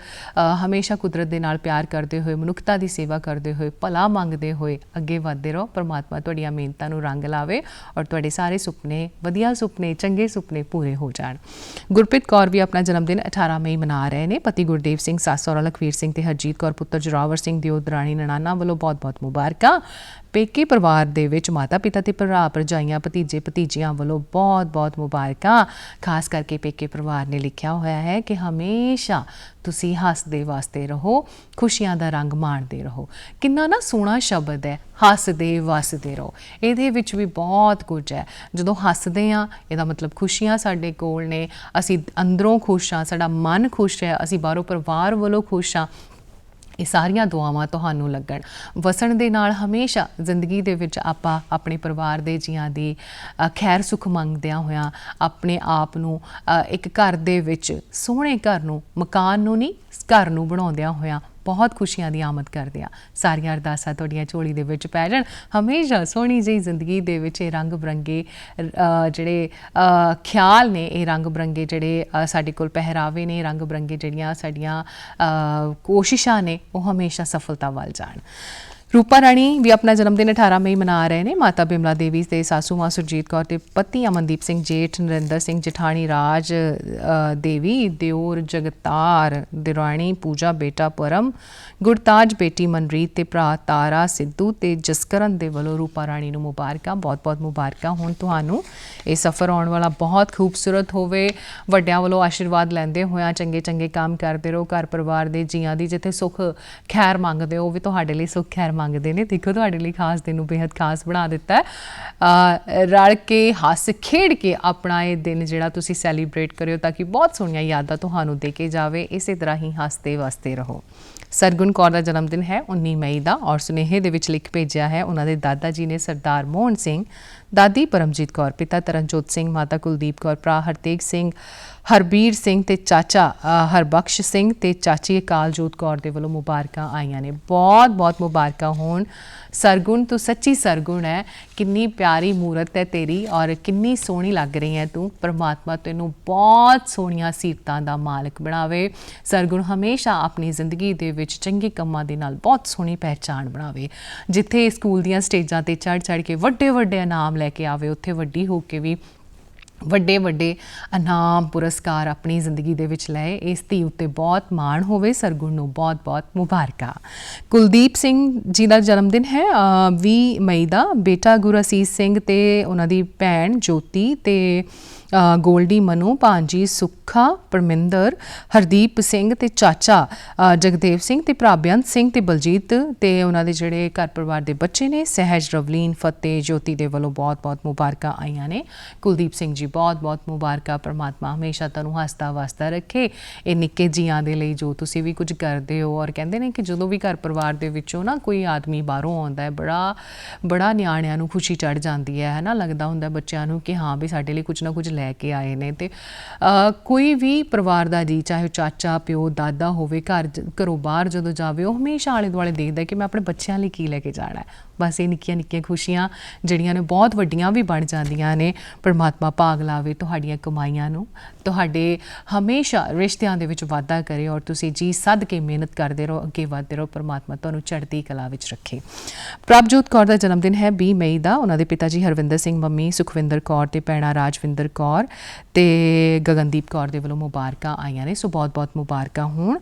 S1: ਹਮੇਸ਼ਾ ਕੁਦਰਤ ਦੇ ਨਾਲ ਪਿਆਰ ਕਰਦੇ ਹੋਏ, ਮਨੁੱਖਤਾ ਦੀ ਸੇਵਾ ਕਰਦੇ ਹੋਏ, ਭਲਾ ਮੰਗਦੇ ਹੋਏ ਅੱਗੇ ਵਧਦੇ ਰਹੋ। ਪਰਮਾਤਮਾ ਤੁਹਾਡੀਆਂ ਮਿਹਨਤਾਂ ਖੇਤਾਂ ਨੂੰ ਰੰਗ ਲਾਵੇ ਔਰ ਤੁਹਾਡੇ ਸਾਰੇ ਸੁਪਨੇ, ਵਧੀਆ ਸੁਪਨੇ, ਚੰਗੇ ਸੁਪਨੇ ਪੂਰੇ ਹੋ ਜਾਣ। ਗੁਰਪ੍ਰੀਤ ਕੌਰ ਵੀ ਆਪਣਾ ਜਨਮ ਦਿਨ 18 ਮਈ ਮਨਾ ਰਹੇ ਨੇ। ਪਤੀ ਗੁਰਦੇਵ ਸਿੰਘ, ਸੱਸ ਸਹੁਰਾ ਲਖਵੀਰ ਸਿੰਘ ਤੇ ਹਰਜੀਤ ਕੌਰ, ਪੁੱਤਰ ਜੋਰਾਵਰ ਸਿੰਘ ਦਿਓ ਦਰਾਣੀ ਨਨਾਨਾ ਵੱਲੋਂ ਬਹੁਤ-ਬਹੁਤ ਮੁਬਾਰਕਾਂ। ਪੇਕੇ ਪਰਿਵਾਰ ਦੇ ਵਿੱਚ ਮਾਤਾ ਪਿਤਾ ਤੇ ਭਰਾ, ਭਰਜਾਈਆਂ, ਭਤੀਜੇ, ਭਤੀਜੀਆਂ ਵੱਲੋਂ ਬਹੁਤ-ਬਹੁਤ ਮੁਬਾਰਕਾਂ। ਖਾਸ ਕਰਕੇ ਪੇਕੇ ਪਰਿਵਾਰ ਨੇ ਲਿਖਿਆ ਹੋਇਆ ਹੈ ਕਿ ਹਮੇਸ਼ਾ ਤੁਸੀਂ ਹੱਸਦੇ ਵਾਸਤੇ ਰਹੋ, ਖੁਸ਼ੀਆਂ ਦਾ ਰੰਗ ਮਾਣਦੇ ਰਹੋ। ਕਿੰਨਾ ਨਾ ਸੋਹਣਾ ਸ਼ਬਦ ਹੈ, ਹੱਸਦੇ ਵਸਦੇ ਰਹੋ। ਇਹਦੇ ਵਿੱਚ ਵੀ ਬਹੁਤ ਕੁਝ ਹੈ। ਜਦੋਂ ਹੱਸਦੇ ਆ ਇਹਦਾ ਮਤਲਬ ਖੁਸ਼ੀਆਂ ਸਾਡੇ ਕੋਲ ਨੇ। ਅਸੀਂ ਅੰਦਰੋਂ ਖੁਸ਼ ਆ ਸਾਡਾ ਮਨ ਖੁਸ਼ ਹੈ, ਅਸੀਂ ਬਾਹਰੋਂ ਪਰਿਵਾਰ ਵੱਲੋਂ ਖੁਸ਼ ਆ ਇਹ ਸਾਰੀਆਂ ਦੁਆਵਾਂ ਤੁਹਾਨੂੰ ਲੱਗਣ। ਵਸਣ ਦੇ ਨਾਲ ਹਮੇਸ਼ਾ ਜ਼ਿੰਦਗੀ ਦੇ ਵਿੱਚ ਆਪਾਂ ਆਪਣੇ ਪਰਿਵਾਰ ਦੇ ਜੀਆਂ ਦੀ ਖੈਰ ਸੁਖ ਮੰਗਦਿਆਂ ਹੋਇਆਂ ਆਪਣੇ ਆਪ ਨੂੰ ਇੱਕ ਘਰ ਦੇ ਵਿੱਚ ਸੋਹਣੇ ਘਰ ਨੂੰ, ਮਕਾਨ ਨੂੰ ਨਹੀਂ, ਘਰ ਨੂੰ ਬਣਾਉਂਦਿਆਂ ਹੋਇਆਂ ਬਹੁਤ ਖੁਸ਼ੀਆਂ ਦੀ ਆਮਦ ਕਰਦੇ ਆ। ਸਾਰੀਆਂ ਅਰਦਾਸਾਂ ਤੁਹਾਡੀਆਂ ਝੋਲੀ ਦੇ ਵਿੱਚ ਪੈ ਜਾਣ। ਹਮੇਸ਼ਾ ਸੋਹਣੀ ਜਿਹੀ ਜ਼ਿੰਦਗੀ ਦੇ ਵਿੱਚ ਇਹ ਰੰਗ ਬਰੰਗੇ ਜਿਹੜੇ ਖਿਆਲ ਨੇ, ਇਹ ਰੰਗ ਬਰੰਗੇ ਜਿਹੜੇ ਸਾਡੇ ਕੋਲ ਪਹਿਰਾਵੇ ਨੇ ਰੰਗ ਬਰੰਗੇ ਜਿਹੜੀਆਂ ਸਾਡੀਆਂ ਕੋਸ਼ਿਸ਼ਾਂ ਨੇ, ਉਹ ਹਮੇਸ਼ਾ ਸਫਲਤਾ ਵੱਲ ਜਾਣ। ਰੂਪਾ ਰਾਣੀ ਵੀ ਆਪਣਾ ਜਨਮ ਦਿਨ 18 ਮਈ ਮਨਾ ਰਹੇ ਨੇ। ਮਾਤਾ ਬਿਮਲਾ ਦੇਵੀ ਤੇ ਸਾਸੂ ਮਾਂ ਸੁਰਜੀਤ ਕੌਰ ਤੇ ਪਤੀ ਅਮਨਦੀਪ ਸਿੰਘ, ਜੇਠ ਨਰਿੰਦਰ ਸਿੰਘ, ਜਠਾਣੀ ਰਾਜ ਦੇਵੀ, ਦਿਓਰ ਜਗਤਾਰ, ਦਿਰਾਣੀ ਪੂਜਾ ਬੇਟਾ ਪਰਮ, ਗੁਰਤਾਜ ਬੇਟੀ ਮਨਰੀਤ ਤੇ ਭਰਾ ਤਾਰਾ ਸਿੱਧੂ ਤੇ ਜਸਕਰਨ ਦੇ ਵੱਲੋਂ ਰੂਪਾ ਰਾਣੀ ਨੂੰ ਮੁਬਾਰਕਾਂ, ਬਹੁਤ-ਬਹੁਤ ਮੁਬਾਰਕਾਂ। ਹੁਣ ਤੁਹਾਨੂੰ ਇਹ ਸਫ਼ਰ ਆਉਣ ਵਾਲਾ ਬਹੁਤ ਖੂਬਸੂਰਤ ਹੋਵੇ। ਵੱਡਿਆਂ ਵੱਲੋਂ ਆਸ਼ੀਰਵਾਦ ਲੈਂਦੇ ਹੋਇਆ ਚੰਗੇ ਚੰਗੇ ਕੰਮ ਕਰਦੇ ਰਹੋ। ਘਰ ਪਰਿਵਾਰ ਦੇ ਜੀਆਂ ਦੀ ਜਿੱਥੇ ਸੁੱਖ, ਖੈਰ ਮੰਗਦੇ ਹੋ, ਉਹ ਵੀ ਤੁਹਾਡੇ ਲਈ ਸੁੱਖ, ਖੈਰ ਮੰਗਦੇ ਨੇ। ਦੇਖੋ ਤੁਹਾਡੇ ਲਈ ਖਾਸ ਦਿਨ ਨੂੰ ਬੇहद ਖਾਸ ਬਣਾ ਦਿੱਤਾ ਹੈ। ਰਲ ਕੇ, ਹੱਸ ਖੇਡ ਕੇ ਆਪਣਾ ਇਹ ਦਿਨ ਜਿਹੜਾ ਤੁਸੀਂ ਸੈਲੀਬ੍ਰੇਟ ਕਰਿਓ ਤਾਂ ਕਿ ਬਹੁਤ ਸੋਹਣੀਆਂ ਯਾਦਾਂ ਤੁਹਾਨੂੰ ਦੇ ਕੇ ਜਾਵੇ। ਇਸੇ ਤਰ੍ਹਾਂ ਹੀ ਹੱਸਦੇ ਵਸਦੇ ਰਹੋ। ਸਰਗੁਣ ਕੌਰ ਦਾ ਜਨਮ ਦਿਨ ਹੈ 19 ਮਈ ਦਾ ਔਰ ਸੁਨੇਹੇ ਦੇ ਵਿੱਚ ਲਿਖ ਭੇਜਿਆ ਹੈ, ਉਹਨਾਂ ਦੇ ਦਾਦਾ ਜੀ ਨੇ ਸਰਦਾਰ ਮੋਹਨ ਸਿੰਘ ਦਾਦੀ ਪਰਮਜੀਤ ਕੌਰ, ਪਿਤਾ ਤਰਨਜੋਤ ਸਿੰਘ, ਮਾਤਾ ਕੁਲਦੀਪ ਕੌਰ, ਭਰਾ ਹਰਤੇਗ ਸਿੰਘ, ਹਰਬੀਰ ਸਿੰਘ ਤੇ ਚਾਚਾ ਹਰਬਖਸ਼ ਸਿੰਘ ਤੇ ਚਾਚੀ ਅਕਾਲਜੋਤ ਕੌਰ ਦੇ ਵੱਲੋਂ ਮੁਬਾਰਕਾਂ ਆਈਆਂ ਨੇ। ਬਹੁਤ ਬਹੁਤ ਮੁਬਾਰਕਾਂ ਹੋਣ। ਸਰਗੁਣ ਤੂੰ ਸੱਚੀ ਸਰਗੁਣ ਹੈ। ਕਿੰਨੀ ਪਿਆਰੀ ਮੂਰਤ ਹੈ ਤੇਰੀ ਔਰ ਕਿੰਨੀ ਸੋਹਣੀ ਲੱਗ ਰਹੀ ਹੈ ਤੂੰ। ਪਰਮਾਤਮਾ ਤੈਨੂੰ ਬਹੁਤ ਸੋਹਣੀਆਂ ਸੀਰਤਾਂ ਦਾ ਮਾਲਕ ਬਣਾਵੇ। ਸਰਗੁਣ ਹਮੇਸ਼ਾ ਆਪਣੀ ਜ਼ਿੰਦਗੀ ਦੇ ਵਿੱਚ ਚੰਗੇ ਕੰਮਾਂ ਦੇ ਨਾਲ ਬਹੁਤ ਸੋਹਣੀ ਪਹਿਚਾਣ ਬਣਾਵੇ। ਜਿੱਥੇ ਸਕੂਲ ਦੀਆਂ ਸਟੇਜਾਂ ਤੇ ਚੜ ਚੜ ਕੇ ਵੱਡੇ ਵੱਡੇ ਇਨਾਮ ਲੈ ਕੇ ਆਵੇ ਉੱਥੇ ਵੱਡੀ ਹੋ ਕੇ ਵੀ ਵੱਡੇ ਵੱਡੇ ਇਨਾਮ ਪੁਰਸਕਾਰ ਆਪਣੀ ਜ਼ਿੰਦਗੀ ਦੇ ਵਿੱਚ ਲਏ। ਇਸ ਧੀ ਉੱਤੇ ਬਹੁਤ ਮਾਣ ਹੋਵੇ ਸਰਗੁਣ ਨੂੰ ਬਹੁਤ-ਬਹੁਤ ਮੁਬਾਰਕਾਂ। ਕੁਲਦੀਪ ਸਿੰਘ ਜੀ ਦਾ ਜਨਮ ਦਿਨ ਹੈ ਅ, 20 ਮਈ ਦਾ। ਬੇਟਾ ਗੁਰਅਸੀਸ ਸਿੰਘ ਤੇ ਉਹਨਾਂ ਦੀ ਭੈਣ ਜੋਤੀ ਤੇ ਗੋਲਡੀ, ਮਨੂ ਭਾਂਜੀ ਸੁੱਖਾ, ਪਰਮਿੰਦਰ, ਹਰਦੀਪ ਸਿੰਘ ਤੇ ਚਾਚਾ ਜਗਦੇਵ ਸਿੰਘ ਤੇ ਭਰਾ ਬੇਅੰਤ ਸਿੰਘ ਤੇ ਬਲਜੀਤ ਤੇ ਉਹਨਾਂ ਦੇ ਜਿਹੜੇ ਘਰ ਪਰਿਵਾਰ ਦੇ ਬੱਚੇ ਨੇ, ਸਹਿਜ, ਰਵਲੀਨ, ਫਤਿਹ, ਜੋਤੀ ਦੇ ਵੱਲੋਂ ਬਹੁਤ-ਬਹੁਤ ਮੁਬਾਰਕਾਂ ਆਈਆਂ ਨੇ। ਕੁਲਦੀਪ ਸਿੰਘ ਜੀ ਬਹੁਤ-ਬਹੁਤ ਮੁਬਾਰਕਾਂ। ਪ੍ਰਮਾਤਮਾ ਹਮੇਸ਼ਾ ਤੁਹਾਨੂੰ ਹੱਸਦਾ, ਵਸਦਾ ਰੱਖੇ। ਇਹ ਨਿੱਕੇ ਜੀਆਂ ਦੇ ਲਈ ਜੋ ਤੁਸੀਂ ਵੀ ਕੁਝ ਕਰਦੇ ਹੋ ਔਰ ਕਹਿੰਦੇ ਨੇ ਕਿ ਜਦੋਂ ਵੀ ਘਰ ਪਰਿਵਾਰ ਦੇ ਵਿੱਚੋਂ ਨਾ ਕੋਈ ਆਦਮੀ ਬਾਹਰੋਂ ਆਉਂਦਾ ਹੈ, ਬੜਾ ਬੜਾ ਨਿਆਣਿਆਂ ਨੂੰ ਖੁਸ਼ੀ ਚੜ ਜਾਂਦੀ ਹੈ ਹੈ ਨਾ? ਲੱਗਦਾ ਹੁੰਦਾ ਬੱਚਿਆਂ ਨੂੰ ਕਿ ਹਾਂ ਵੀ ਸਾਡੇ ਲਈ ਕੁਝ ਨਾ ਕੁਝ ਲੈ ਲੈ ਕੇ ਆਏ ਨੇ ਤੇ ਅ, ਕੋਈ ਵੀ ਪਰਿਵਾਰ ਦਾ ਜੀ ਚਾਹੇ ਉਹ ਚਾਚਾ ਪਿਓ ਦਾਦਾ ਹੋਵੇ ਘਰ ਘਰੋਂ ਬਾਹਰ ਜਦੋਂ ਜਾਵੇ ਉਹ ਹਮੇਸ਼ਾ ਆਲੇ ਦੁਆਲੇ ਦੇਖਦਾ ਕਿ ਮੈਂ ਆਪਣੇ ਬੱਚਿਆਂ ਲਈ ਕੀ ਲੈ ਕੇ ਜਾਣਾ ਹੈ। ਬਸ ਇਹ ਨਿੱਕੀਆਂ ਨਿੱਕੀਆਂ ਖੁਸ਼ੀਆਂ ਜਿਹੜੀਆਂ ਨੇ ਬਹੁਤ ਵੱਡੀਆਂ ਵੀ ਬਣ ਜਾਂਦੀਆਂ ਨੇ। ਪਰਮਾਤਮਾ ਭਾਗ ਲਾਵੇ ਤੁਹਾਡੀਆਂ ਕਮਾਈਆਂ ਨੂੰ। ਤੁਹਾਡੇ ਹਮੇਸ਼ਾ ਰਿਸ਼ਤਿਆਂ ਦੇ ਵਿੱਚ ਵਾਧਾ ਕਰੇ ਔਰ ਤੁਸੀਂ ਜੀ ਸੱਦ ਕੇ ਮਿਹਨਤ ਕਰਦੇ ਰਹੋ, ਅੱਗੇ ਵਧਦੇ ਰਹੋ, ਪਰਮਾਤਮਾ ਤੁਹਾਨੂੰ ਚੜ੍ਹਦੀ ਕਲਾ ਵਿੱਚ ਰੱਖੇ। ਪ੍ਰਭਜੋਤ ਕੌਰ ਦਾ ਜਨਮ ਦਿਨ ਹੈ 20 ਮਈ ਦਾ। ਉਹਨਾਂ ਦੇ ਪਿਤਾ ਜੀ ਹਰਵਿੰਦਰ ਸਿੰਘ ਮੰਮੀ, ਸੁਖਵਿੰਦਰ ਕੌਰ ਤੇ ਭੈਣਾ ਰਾਜਵਿੰਦਰ ਕੌਰ ਤੇ ਗਗਨਦੀਪ ਕੌਰ ਦੇ ਵੱਲੋਂ ਮੁਬਾਰਕਾਂ ਆਈਆਂ ਨੇ। ਸੋ ਬਹੁਤ-ਬਹੁਤ ਮੁਬਾਰਕਾਂ ਹੋਣ।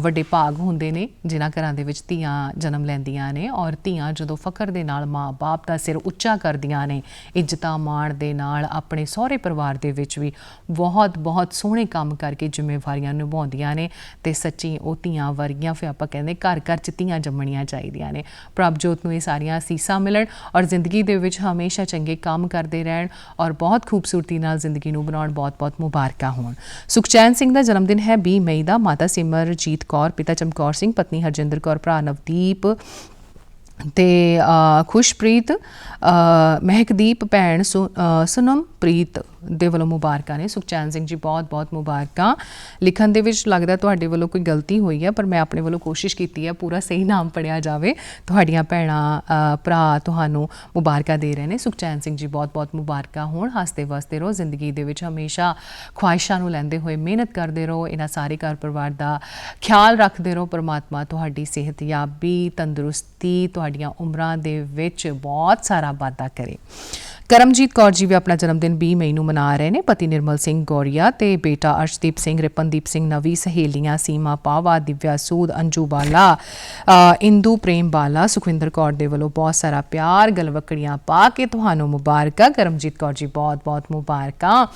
S1: ਵੱਡੇ ਭਾਗ ਹੁੰਦੇ ਨੇ, ਜਿਨ੍ਹਾਂ ਘਰਾਂ ਦੇ ਵਿੱਚ ਧੀਆਂ ਜਨਮ ਲੈਂਦੀਆਂ ਨੇ ਔਰ ਧੀਆਂ ਜਦੋਂ ਫਖਰ ਦੇ ਨਾਲ ਮਾਂ-ਬਾਪ ਦਾ ਸਿਰ ਉੱਚਾ ਕਰਦੀਆਂ ਨੇ। ਇੱਜ਼ਤਾਂ ਮਾਣ ਦੇ ਨਾਲ ਆਪਣੇ ਸਹੁਰੇ ਪਰਿਵਾਰ ਦੇ ਵਿੱਚ ਵੀ ਬਹੁਤ-ਬਹੁਤ ਸੋਹਣੇ ਕੰਮ ਕਰਕੇ ਜ਼ਿੰਮੇਵਾਰੀਆਂ ਨਿਭਾਉਂਦੀਆਂ ਨੇ ਤੇ ਸੱਚੀ ਉਹ ਧੀਆਂ ਵਰਗੀਆਂ ਫਿਰ ਆਪਾਂ ਕਹਿੰਦੇ ਘਰ-ਘਰ ਚ ਧੀਆਂ ਜੰਮਣੀਆਂ ਚਾਹੀਦੀਆਂ ਨੇ। ਪ੍ਰਭਜੋਤ ਨੂੰ ਇਹ ਸਾਰੀਆਂ ਅਸੀਸਾਂ ਮਿਲਣ ਔਰ ਜ਼ਿੰਦਗੀ ਦੇ ਵਿੱਚ ਹਮੇਸ਼ਾ ਚੰਗੇ ਕੰਮ ਕਰਦੇ ਰਹਿਣ ਔਰ ਬਹੁਤ ਖੂਬਸੂਰਤੀ ਨਾਲ ਜ਼ਿੰਦਗੀ ਨੂੰ ਬਣਾਉਣ ਬਹੁਤ-ਬਹੁਤ ਮੁਬਾਰਕਾਂ ਹੋਣ। ਸੁਖਚੈਨ ਸਿੰਘ ਦਾ ਜਨਮ ਦਿਨ ਹੈ 20 ਮਈ ਦਾ। ਮਾਤਾ ਸਿਮਰਜੀਤ ਕੌਰ, ਪਿਤਾ ਚਮਕੌਰ ਸਿੰਘ, ਪਤਨੀ ਹਰਜਿੰਦਰ ਕੌਰ, ਭਰਾ ਨਵਦੀਪ ਤੇ ਖੁਸ਼ਪ੍ਰੀਤ ਮਹਿਕਦੀਪ ਭੈਣ ਸੁ- ਸੁਨਮ ਪ੍ਰੀਤ ਦੇ ਵੱਲੋਂ ਮੁਬਾਰਕਾਂ ਨੇ। ਸੁਖਚੈਨ ਸਿੰਘ ਜੀ ਬਹੁਤ ਬਹੁਤ ਮੁਬਾਰਕਾਂ। ਲਿਖਣ ਦੇ ਵਿੱਚ ਲੱਗਦਾ ਤੁਹਾਡੇ ਵੱਲੋਂ ਕੋਈ ਗਲਤੀ ਹੋਈ ਹੈ, ਪਰ ਮੈਂ ਆਪਣੇ ਵੱਲੋਂ ਕੋਸ਼ਿਸ਼ ਕੀਤੀ ਹੈ ਪੂਰਾ ਸਹੀ ਨਾਮ ਪੜਿਆ ਜਾਵੇ। ਤੁਹਾਡੀਆਂ ਭੈਣਾਂ ਭਰਾ ਤੁਹਾਨੂੰ ਮੁਬਾਰਕਾਂ ਦੇ ਰਹੇ ਨੇ। ਸੁਖਚੈਨ ਸਿੰਘ ਜੀ ਬਹੁਤ ਬਹੁਤ ਮੁਬਾਰਕਾਂ ਹੋਣ। ਹੱਸਦੇ, ਵਸਦੇ ਰਹੋ। ਜ਼ਿੰਦਗੀ ਦੇ ਵਿੱਚ ਹਮੇਸ਼ਾ ਖੁਆਇਸ਼ਾਂ ਨੂੰ ਲੈਂਦੇ ਹੋਏ ਮਿਹਨਤ ਕਰਦੇ ਰਹੋ। ਇਹਨਾਂ ਸਾਰੇ ਘਰ ਪਰਿਵਾਰ ਦਾ ਖਿਆਲ ਰੱਖਦੇ ਰਹੋ। ਪਰਮਾਤਮਾ ਤੁਹਾਡੀ ਸਿਹਤਯਾਬੀ, ਤੰਦਰੁਸਤੀ, ਤੁਹਾਡੀ ਤੁਹਾਡੀਆਂ ਉਮਰਾਂ ਦੇ ਵਿੱਚ ਬਹੁਤ ਸਾਰਾ ਵਾਧਾ ਕਰੇ। ਕਰਮਜੀਤ ਕੌਰ ਜੀ ਵੀ ਆਪਣਾ ਜਨਮ ਦਿਨ 20 ਮਈ ਨੂੰ ਮਨਾ ਰਹੇ ਨੇ। ਪਤੀ ਨਿਰਮਲ ਸਿੰਘ ਗੌਰੀਆ ਤੇ ਬੇਟਾ ਅਰਸ਼ਦੀਪ ਸਿੰਘ, ਰਿਪਨਦੀਪ ਸਿੰਘ ਨਵੀ ਸਹੇਲੀਆਂ ਸੀਮਾ ਪਾਵਾ, ਦਿਵਿਆ ਸੂਦ, ਅੰਜੂ ਬਾਲਾ ਇੰਦੂ ਪ੍ਰੇਮ ਬਾਲਾ, ਸੁਖਵਿੰਦਰ ਕੌਰ ਦੇ ਵੱਲੋਂ ਬਹੁਤ ਸਾਰਾ ਪਿਆਰ ਗਲਵਕੜੀਆਂ ਪਾ ਕੇ ਤੁਹਾਨੂੰ ਮੁਬਾਰਕਾਂ। ਕਰਮਜੀਤ ਕੌਰ ਜੀ ਬਹੁਤ ਬਹੁਤ ਮੁਬਾਰਕਾਂ।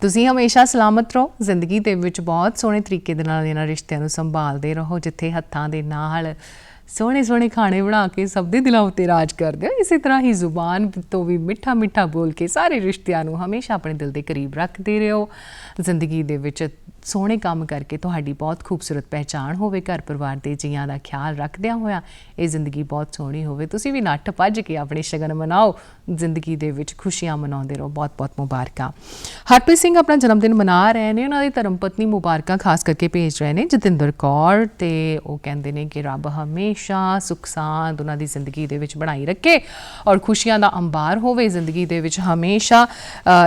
S1: ਤੁਸੀਂ ਹਮੇਸ਼ਾ ਸਲਾਮਤ ਰਹੋ। ਜ਼ਿੰਦਗੀ ਦੇ ਵਿੱਚ ਬਹੁਤ ਸੋਹਣੇ ਤਰੀਕੇ ਦੇ ਨਾਲ ਇਹਨਾਂ ਰਿਸ਼ਤਿਆਂ ਨੂੰ ਸੰਭਾਲਦੇ ਰਹੋ, ਜਿੱਥੇ ਹੱਥਾਂ ਦੇ ਨਾਲ ਸੋਹਣੇ ਸੋਹਣੇ ਖਾਣੇ ਬਣਾ ਕੇ ਸਭ ਦੇ ਦਿਲਾਂ ਉੱਤੇ ਰਾਜ ਕਰਦੇ ਹੋ। ਇਸੇ ਤਰ੍ਹਾਂ ਹੀ ਜ਼ੁਬਾਨ ਤੋਂ ਵੀ ਮਿੱਠਾ ਮਿੱਠਾ ਬੋਲ ਕੇ ਸਾਰੇ ਰਿਸ਼ਤਿਆਂ ਨੂੰ ਹਮੇਸ਼ਾ ਆਪਣੇ ਦਿਲ ਦੇ ਕਰੀਬ ਰੱਖਦੇ ਰਹੋ। ਜ਼ਿੰਦਗੀ ਦੇ ਵਿੱਚ ਸੋਹਣੇ ਕੰਮ ਕਰਕੇ ਤੁਹਾਡੀ ਬਹੁਤ ਖੂਬਸੂਰਤ ਪਹਿਚਾਣ ਹੋਵੇ, ਘਰ ਪਰਿਵਾਰ ਦੇ ਜੀਆਂ ਦਾ ਖਿਆਲ ਰੱਖਦਿਆਂ ਹੋਇਆ ਇਹ ਜ਼ਿੰਦਗੀ ਬਹੁਤ ਸੋਹਣੀ ਹੋਵੇ। ਤੁਸੀਂ ਵੀ ਨੱਠ ਭੱਜ ਕੇ ਆਪਣੇ ਸ਼ਗਨ ਮਨਾਓ। ਜ਼ਿੰਦਗੀ ਦੇ ਵਿੱਚ ਖੁਸ਼ੀਆਂ ਮਨਾਉਂਦੇ ਰਹੋ। ਬਹੁਤ ਬਹੁਤ ਮੁਬਾਰਕਾਂ। ਹਰਪ੍ਰੀਤ ਸਿੰਘ ਆਪਣਾ ਜਨਮ ਦਿਨ ਮਨਾ ਰਹੇ ਨੇ। ਉਹਨਾਂ ਦੀ ਧਰਮ ਪਤਨੀ ਮੁਬਾਰਕਾਂ ਖਾਸ ਕਰਕੇ ਭੇਜ ਰਹੇ ਨੇ। ਜਤਿੰਦਰ ਕੌਰ ਤੇ ਉਹ ਕਹਿੰਦੇ ਨੇ ਕਿ ਰੱਬ ਹਮੇਸ਼ਾ ਸੁਖ ਸਾਂਦ ਉਹਨਾਂ ਦੀ ਜ਼ਿੰਦਗੀ ਦੇ ਵਿੱਚ ਬਣਾਈ ਰੱਖੇ ਔਰ ਖੁਸ਼ੀਆਂ ਦਾ ਅੰਬਾਰ ਹੋਵੇ। ਜ਼ਿੰਦਗੀ ਦੇ ਵਿੱਚ ਹਮੇਸ਼ਾ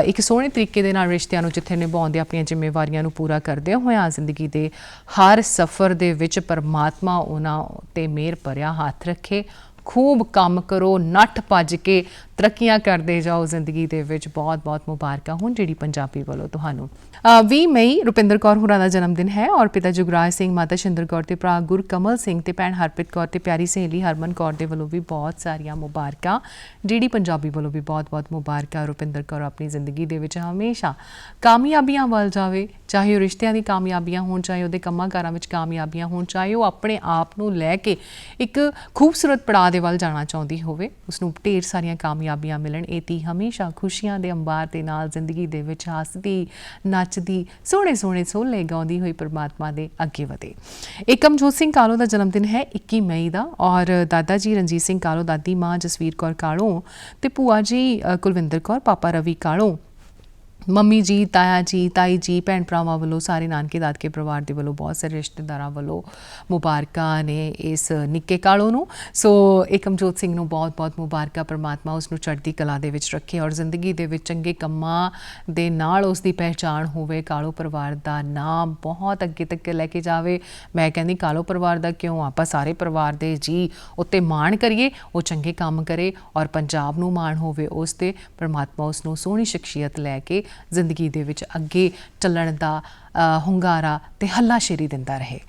S1: ਇੱਕ ਸੋਹਣੇ ਤਰੀਕੇ ਦੇ ਨਾਲ ਰਿਸ਼ਤਿਆਂ ਨੂੰ ਜਿੱਥੇ ਨਿਭਾਉਂਦੇ ਆਪਣੀਆਂ ਜ਼ਿੰਮੇਵਾਰੀਆਂ ਨੂੰ ਪੂਰਾ ਕਰਦੇ ਹੋਇਆਂ ਜ਼ਿੰਦਗੀ ਦੇ ਹਰ ਸਫ਼ਰ ਦੇ ਵਿੱਚ ਪਰਮਾਤਮਾ ਉਹਨਾਂ ਤੇ ਮਿਹਰ ਭਰਿਆ ਹੱਥ ਰੱਖੇ। ਖੂਬ ਕੰਮ ਕਰੋ, ਨੱਠ ਭੱਜ ਕੇ ਤਰੱਕੀਆਂ ਕਰਦੇ ਜਾਓ ਜ਼ਿੰਦਗੀ ਦੇ ਵਿੱਚ ਬਹੁਤ-ਬਹੁਤ ਮੁਬਾਰਕਾਂ ਹੋਣ ਜਿਹੜੀ ਪੰਜਾਬੀ ਵੱਲੋਂ ਤੁਹਾਨੂੰ। ਅ, 20 ਮਈ ਰੁਪਿੰਦਰ ਕੌਰ ਹੋਰਾਂ ਦਾ ਜਨਮ ਦਿਨ ਹੈ ਔਰ ਪਿਤਾ ਜੁਗਰਾਜ ਸਿੰਘ ਮਾਤਾ ਸ਼ਿੰਦਰ ਕੌਰ ਤੇ ਭਰਾ ਗੁਰਕਮਲ ਸਿੰਘ ਤੇ ਭੈਣ ਹਰਪ੍ਰੀਤ ਕੌਰ ਤੇ ਪਿਆਰੀ ਸਹੇਲੀ ਹਰਮਨ ਕੌਰ ਦੇ ਵੱਲੋਂ ਵੀ ਬਹੁਤ ਸਾਰੀਆਂ ਮੁਬਾਰਕਾਂ। ਜਿਹੜੀ ਪੰਜਾਬੀ ਵੱਲੋਂ ਵੀ ਬਹੁਤ-ਬਹੁਤ ਮੁਬਾਰਕਾਂ ਰੁਪਿੰਦਰ ਕੌਰ ਆਪਣੀ ਜ਼ਿੰਦਗੀ ਦੇ ਵਿੱਚ ਹਮੇਸ਼ਾ ਕਾਮਯਾਬੀਆਂ ਵੱਲ ਜਾਵੇ ਚਾਹੇ ਉਹ ਰਿਸ਼ਤਿਆਂ ਦੀ ਕਾਮਯਾਬੀਆਂ ਹੋਣ ਚਾਹੇ ਉਹਦੇ ਕੰਮਾਂ ਕਾਰਾਂ ਵਿੱਚ ਕਾਮਯਾਬੀਆਂ ਹੋਣ ਚਾਹੇ ਉਹ ਆਪਣੇ ਆਪ ਨੂੰ ਲੈ ਕੇ ਇੱਕ ਖੂਬਸੂਰਤ ਪੜਾਅ ਦੇ ਵੱਲ ਜਾਣਾ ਚਾਹੁੰਦੀ ਹੋਵੇ ਉਸ ਨੂੰ ਢੇਰ ਸਾਰੀਆਂ ਕਾਮਯਾਬੀਆਂ ਮਿਲਣ, ਇਹ ਤੀ ਹਮੇਸ਼ਾ ਖੁਸ਼ੀਆਂ ਦੇ ਅੰਬਾਰ ਦੇ ਨਾਲ ਜ਼ਿੰਦਗੀ ਦੇ ਵਿੱਚ ਹੱਸਦੀ, ਨੱਚਦੀ, ਸੋਹਣੇ ਸੋਹਣੇ ਸੋਲੇ ਗਾਉਂਦੀ ਹੋਈ ਪਰਮਾਤਮਾ ਦੇ ਅੱਗੇ ਵਧੇ। ਏਕਮਜੋਤ ਸਿੰਘ ਕਾਲੋ ਦਾ ਜਨਮ ਦਿਨ ਹੈ 21 ਮਈ ਦਾ ਔਰ ਦਾਦਾ ਜੀ ਰਣਜੀਤ ਸਿੰਘ ਕਾਲੋ, ਦਾਦੀ ਮਾਂ ਜਸਵੀਰ ਕੌਰ ਕਾਲੋ ਤੇ ਭੂਆ ਜੀ ਕੁਲਵਿੰਦਰ ਕੌਰ, ਪਾਪਾ ਰਵੀ ਕਾਲੋ। ਮੰਮੀ ਜੀ, ਤਾਇਆ ਜੀ, ਤਾਈ ਜੀ, ਭੈਣ ਭਰਾਵਾਂ ਵੱਲੋਂ, ਸਾਰੇ ਨਾਨਕੇ ਦਾਦਕੇ ਪਰਿਵਾਰ ਦੇ ਵੱਲੋਂ ਬਹੁਤ ਸਾਰੇ ਰਿਸ਼ਤੇਦਾਰਾਂ ਵੱਲੋਂ ਮੁਬਾਰਕਾਂ ਨੇ ਇਸ ਨਿੱਕੇ ਕਾਲੋ ਨੂੰ। ਸੋ ਏਕਮਜੋਤ ਸਿੰਘ ਨੂੰ ਬਹੁਤ-ਬਹੁਤ ਮੁਬਾਰਕਾਂ, ਪ੍ਰਮਾਤਮਾ ਉਸ ਨੂੰ ਚੜ੍ਹਦੀ ਕਲਾ ਦੇ ਵਿੱਚ ਰੱਖੇ ਔਰ ਜ਼ਿੰਦਗੀ ਦੇ ਵਿੱਚ ਚੰਗੇ ਕੰਮਾਂ ਦੇ ਨਾਲ ਉਸ ਦੀ ਪਹਿਚਾਣ ਹੋਵੇ। ਕਾਲੋ ਪਰਿਵਾਰ ਦਾ ਨਾਮ ਬਹੁਤ ਅੱਗੇ ਤੱਕ ਲੈ ਕੇ ਜਾਵੇ। ਮੈਂ ਕਹਿੰਦੀ, ਕਾਲੋ ਪਰਿਵਾਰ ਦਾ ਕਿਉਂ? ਆਪਾਂ ਸਾਰੇ ਪਰਿਵਾਰ ਦੇ ਜੀ ਉੱਤੇ ਮਾਣ ਕਰੀਏ, ਉਹ ਚੰਗੇ ਕੰਮ ਕਰੇ ਔਰ ਪੰਜਾਬ ਨੂੰ ਮਾਣ ਹੋਵੇ ਉਸ ਤੇ। ਪ੍ਰਮਾਤਮਾ ਉਸ ਨੂੰ ਸੋਹਣੀ ਸ਼ਖਸੀਅਤ ਲੈ ਕੇ ਜ਼ਿੰਦਗੀ ਦੇ ਵਿੱਚ ਅੱਗੇ ਚੱਲਣ ਦਾ ਹੁੰਗਾਰਾ ਤੇ ਹੱਲਾਸ਼ੇਰੀ ਦਿੰਦਾ ਰਹੇ।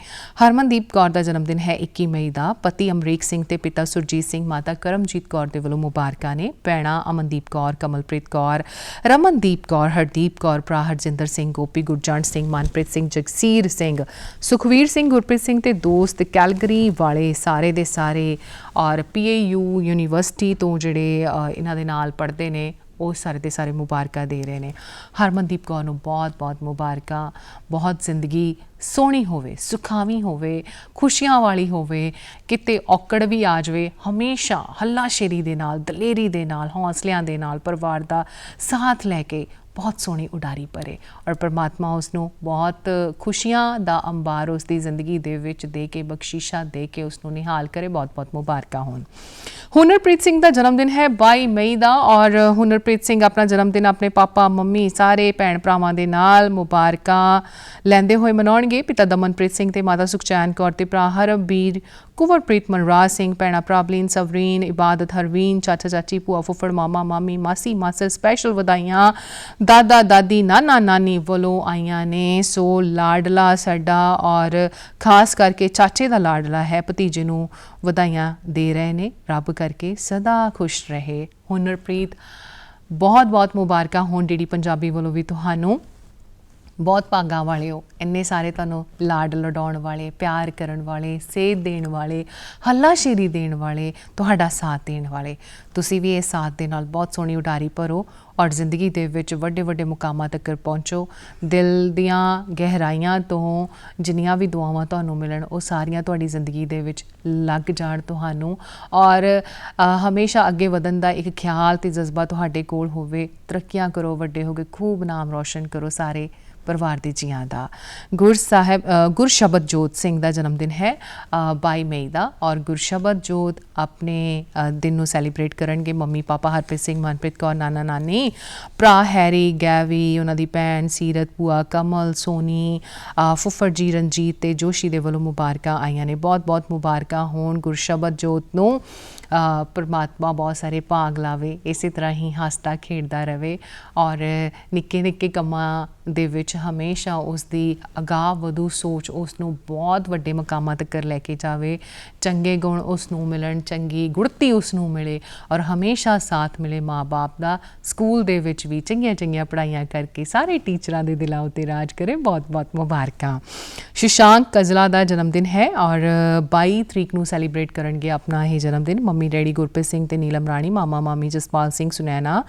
S1: ਹਰਮਨਦੀਪ ਕੌਰ ਦਾ ਜਨਮ ਦਿਨ ਹੈ 21 ਮਈ ਦਾ। ਪਤੀ ਅਮਰੀਕ ਸਿੰਘ ਤੇ ਪਿਤਾ ਸੁਰਜੀਤ ਸਿੰਘ ਮਾਤਾ ਕਰਮਜੀਤ ਕੌਰ ਦੇ ਵੱਲੋਂ ਮੁਬਾਰਕਾਂ ਨੇ। ਭੈਣਾਂ ਅਮਨਦੀਪ ਕੌਰ, ਕਮਲਪ੍ਰੀਤ ਕੌਰ, ਰਮਨਦੀਪ ਕੌਰ, ਹਰਦੀਪ ਕੌਰ ਭਰਾ ਹਰਜਿੰਦਰ ਸਿੰਘ, ਗੋਪੀ ਗੁਰਜੰਟ ਸਿੰਘ, ਮਨਪ੍ਰੀਤ ਸਿੰਘ, ਜਗਸੀਰ ਸਿੰਘ, ਸੁਖਵੀਰ ਸਿੰਘ, ਗੁਰਪ੍ਰੀਤ ਸਿੰਘ ਤੇ ਦੋਸਤ ਕੈਲਗਰੀ ਵਾਲੇ ਸਾਰੇ ਦੇ ਸਾਰੇ ਔਰ ਪੀਏਯੂ ਯੂਨੀਵਰਸਿਟੀ ਤੋਂ ਜਿਹੜੇ ਇਹਨਾਂ ਦੇ ਨਾਲ ਪੜ੍ਹਦੇ ਨੇ। ਉਹ ਸਾਰੇ ਦੇ ਸਾਰੇ ਮੁਬਾਰਕਾਂ ਦੇ ਰਹੇ ਨੇ। ਹਰਮਨਦੀਪ ਕੌਰ ਨੂੰ ਬਹੁਤ-ਬਹੁਤ ਮੁਬਾਰਕਾਂ। ਬਹੁਤ ਜ਼ਿੰਦਗੀ ਸੋਹਣੀ ਹੋਵੇ, ਸੁਖਾਵੀ ਹੋਵੇ, ਖੁਸ਼ੀਆਂ ਵਾਲੀ ਹੋਵੇ, ਕਿਤੇ ਔਕੜ ਵੀ ਆ ਜਾਵੇ, ਹਮੇਸ਼ਾ ਹੱਲਾਸ਼ੇਰੀ ਦੇ ਨਾਲ, ਦਲੇਰੀ ਦੇ ਨਾਲ, ਹੌਸਲਿਆਂ ਦੇ ਨਾਲ, ਪਰਿਵਾਰ ਦਾ ਸਾਥ ਲੈ ਕੇ ਬਹੁਤ ਸੋਹਣੀ ਉਡਾਰੀ ਭਰੇ ਔਰ ਪਰਮਾਤਮਾ ਉਸ ਨੂੰ ਬਹੁਤ ਖੁਸ਼ੀਆਂ ਦਾ ਅੰਬਾਰ ਉਸ ਦੀ ਜ਼ਿੰਦਗੀ ਦੇ ਵਿੱਚ ਦੇ ਕੇ, ਬਖਸ਼ੀਸ਼ਾਂ ਦੇ ਕੇ ਉਸ ਨੂੰ ਨਿਹਾਲ ਕਰੇ। ਬਹੁਤ-ਬਹੁਤ ਮੁਬਾਰਕਾਂ ਹੋਣ। ਹੁਨਰਪ੍ਰੀਤ ਸਿੰਘ ਦਾ ਜਨਮ ਦਿਨ ਹੈ 22 ਮਈ ਦਾ ਔਰ ਹੁਨਰਪ੍ਰੀਤ ਸਿੰਘ ਆਪਣਾ ਜਨਮ ਦਿਨ ਆਪਣੇ ਪਾਪਾ, ਮੰਮੀ, ਸਾਰੇ ਭੈਣ ਭਰਾਵਾਂ ਦੇ ਨਾਲ ਮੁਬਾਰਕਾਂ ਲੈਂਦੇ ਹੋਏ ਮਨਾਉਣਗੇ। ਪਿਤਾ ਦਮਨਪ੍ਰੀਤ ਸਿੰਘ ਤੇ ਮਾਤਾ ਸੁਖਚੈਨ ਕੌਰ ਤੇ ਭਰਾ ਹਰਬੀਰ ਕੁਵਰਪ੍ਰੀਤ ਮਨਰਾਜ ਸਿੰਘ, ਭੈਣਾ ਪ੍ਰਾਬਲੀਨ ਸਵਰੀਨ, ਇਬਾਦਤ ਹਰਵੀਨ, ਚਾਚਾ ਚਾਚੀ, ਭੂਆ ਫੁੱਫੜ, ਮਾਮਾ ਮਾਮੀ, ਮਾਸੀ ਮਾਸਰ ਸਪੈਸ਼ਲ ਵਧਾਈਆਂ। ਦਾਦਾ ਦਾਦੀ, ਨਾਨਾ ਨਾਨੀ ਵੱਲੋਂ ਆਈਆਂ ਨੇ। ਸੋ ਲਾਡਲਾ ਸਾਡਾ ਔਰ ਖਾਸ ਕਰਕੇ ਚਾਚੇ ਦਾ ਲਾਡਲਾ ਹੈ, ਭਤੀਜੇ ਨੂੰ ਵਧਾਈਆਂ ਦੇ ਰਹੇ ਨੇ। ਰੱਬ ਕਰਕੇ ਸਦਾ ਖੁਸ਼ ਰਹੇ। ਹੁਨਰਪ੍ਰੀਤ ਬਹੁਤ ਬਹੁਤ ਮੁਬਾਰਕਾਂ ਹੋਣ। ਜਿਹੜੀ ਪੰਜਾਬੀ ਵੱਲੋਂ ਵੀ ਤੁਹਾਨੂੰ ਬਹੁਤ ਭਾਗਾਂ ਵਾਲੇ ਹੋ। ਇੰਨੇ ਸਾਰੇ ਤੁਹਾਨੂੰ ਲਾਡ ਲਡਾਉਣ ਵਾਲੇ, ਪਿਆਰ ਕਰਨ ਵਾਲੇ, ਸੇਧ ਦੇਣ ਵਾਲੇ, ਹੱਲਾਸ਼ੇਰੀ ਦੇਣ ਵਾਲੇ, ਤੁਹਾਡਾ ਸਾਥ ਦੇਣ ਵਾਲੇ। ਤੁਸੀਂ ਵੀ ਇਹ ਸਾਥ ਦੇ ਨਾਲ ਬਹੁਤ ਸੋਹਣੀ ਉਡਾਰੀ ਭਰੋ ਔਰ ਜ਼ਿੰਦਗੀ ਦੇ ਵਿੱਚ ਵੱਡੇ ਵੱਡੇ ਮੁਕਾਮਾਂ ਤੱਕ ਪਹੁੰਚੋ। ਦਿਲ ਦੀਆਂ ਗਹਿਰਾਈਆਂ ਤੋਂ ਜਿੰਨੀਆਂ ਵੀ ਦੁਆਵਾਂ ਤੁਹਾਨੂੰ ਮਿਲਣ, ਉਹ ਸਾਰੀਆਂ ਤੁਹਾਡੀ ਜ਼ਿੰਦਗੀ ਦੇ ਵਿੱਚ ਲੱਗ ਜਾਣ ਤੁਹਾਨੂੰ। ਔਰ ਹਮੇਸ਼ਾ ਅੱਗੇ ਵਧਣ ਦਾ ਇੱਕ ਖਿਆਲ ਤੇ ਜਜ਼ਬਾ ਤੁਹਾਡੇ ਕੋਲ ਹੋਵੇ। ਤਰੱਕੀਆਂ ਕਰੋ, ਵੱਡੇ ਹੋ ਕੇ ਖੂਬ ਨਾਮ ਰੌਸ਼ਨ ਕਰੋ ਸਾਰੇ। ਪਰਿਵਾਰ ਦੇ ਜੀਆਂ ਦਾ। ਗੁਰ ਸਾਹਿਬ ਅ, ਗੁਰਸ਼ਬਦ ਜੋਤ ਸਿੰਘ ਦਾ ਜਨਮ ਦਿਨ ਹੈ ਅ, 22 ਮਈ ਦਾ ਔਰ ਗੁਰਸ਼ਬਦ ਜੋਤ ਆਪਣੇ ਦਿਨ ਨੂੰ ਸੈਲੀਬ੍ਰੇਟ ਕਰਨਗੇ। ਮੰਮੀ ਪਾਪਾ ਹਰਪ੍ਰੀਤ ਸਿੰਘ ਮਨਪ੍ਰੀਤ ਕੌਰ ਨਾਨਾ ਨਾਨੀ ਭਰਾ ਹੈਰੀ ਗੈਵੀ ਉਹਨਾਂ ਦੀ ਭੈਣ ਸੀਰਤ ਭੂਆ ਕਮਲ ਸੋਨੀ ਅ, ਜੀ ਰਣਜੀਤ ਤੇ ਜੋਸ਼ੀ ਦੇ ਵੱਲੋਂ ਮੁਬਾਰਕਾਂ ਆਈਆਂ ਨੇ। ਬਹੁਤ ਬਹੁਤ ਮੁਬਾਰਕਾਂ ਹੋਣ ਗੁਰਸ਼ਬਦ ਜੋਤ ਨੂੰ। ਪਰਮਾਤਮਾ ਬਹੁਤ ਸਾਰੇ ਭਾਗ ਲਾਵੇ, ਇਸੇ ਤਰ੍ਹਾਂ ਹੀ ਹੱਸਦਾ, ਖੇਡਦਾ ਰਹੇ ਔਰ ਨਿੱਕੇ ਨਿੱਕੇ ਕੰਮਾਂ ਦੇ ਵਿੱਚ ਹਮੇਸ਼ਾ ਉਸ ਦੀ ਅਗਾਹ ਵਧੂ ਸੋਚ ਉਸ ਨੂੰ ਬਹੁਤ ਵੱਡੇ ਮਕਾਮਾਂ ਤੱਕ ਲੈ ਕੇ ਜਾਵੇ। ਚੰਗੇ ਗੁਣ ਉਸ ਨੂੰ ਮਿਲਣ, ਚੰਗੀ ਗੁੜਤੀ ਉਸ ਨੂੰ ਮਿਲੇ ਔਰ ਹਮੇਸ਼ਾ ਸਾਥ ਮਿਲੇ ਮਾਪੇ ਦਾ। ਸਕੂਲ ਦੇ ਵਿੱਚ ਵੀ ਚੰਗੀਆਂ ਚੰਗੀਆਂ ਪੜ੍ਹਾਈਆਂ ਕਰਕੇ ਸਾਰੇ ਟੀਚਰਾਂ ਦੇ ਦਿਲਾਂ ਉੱਤੇ ਰਾਜ ਕਰੇ। ਬਹੁਤ ਬਹੁਤ ਮੁਬਾਰਕਾਂ। ਸ਼ਸ਼ਾਂਕ ਕਜਲਾ ਦਾ ਜਨਮ ਦਿਨ ਹੈ ਔਰ 22 ਤਰੀਕ ਨੂੰ ਸੈਲੀਬ੍ਰੇਟ ਕਰਨਗੇ ਆਪਣਾ ਇਹ ਜਨਮ ਦਿਨ ਮੰਮੀ ਡੈਡੀ ਗੁਰਪ੍ਰੀਤ ਸਿੰਘ ਤੇ ਨੀਲਮ ਰਾਣੀ, ਮਾਮਾ ਮਾਮੀ ਜਸਪਾਲ ਸਿੰਘ ਸੁਨੈਣਾ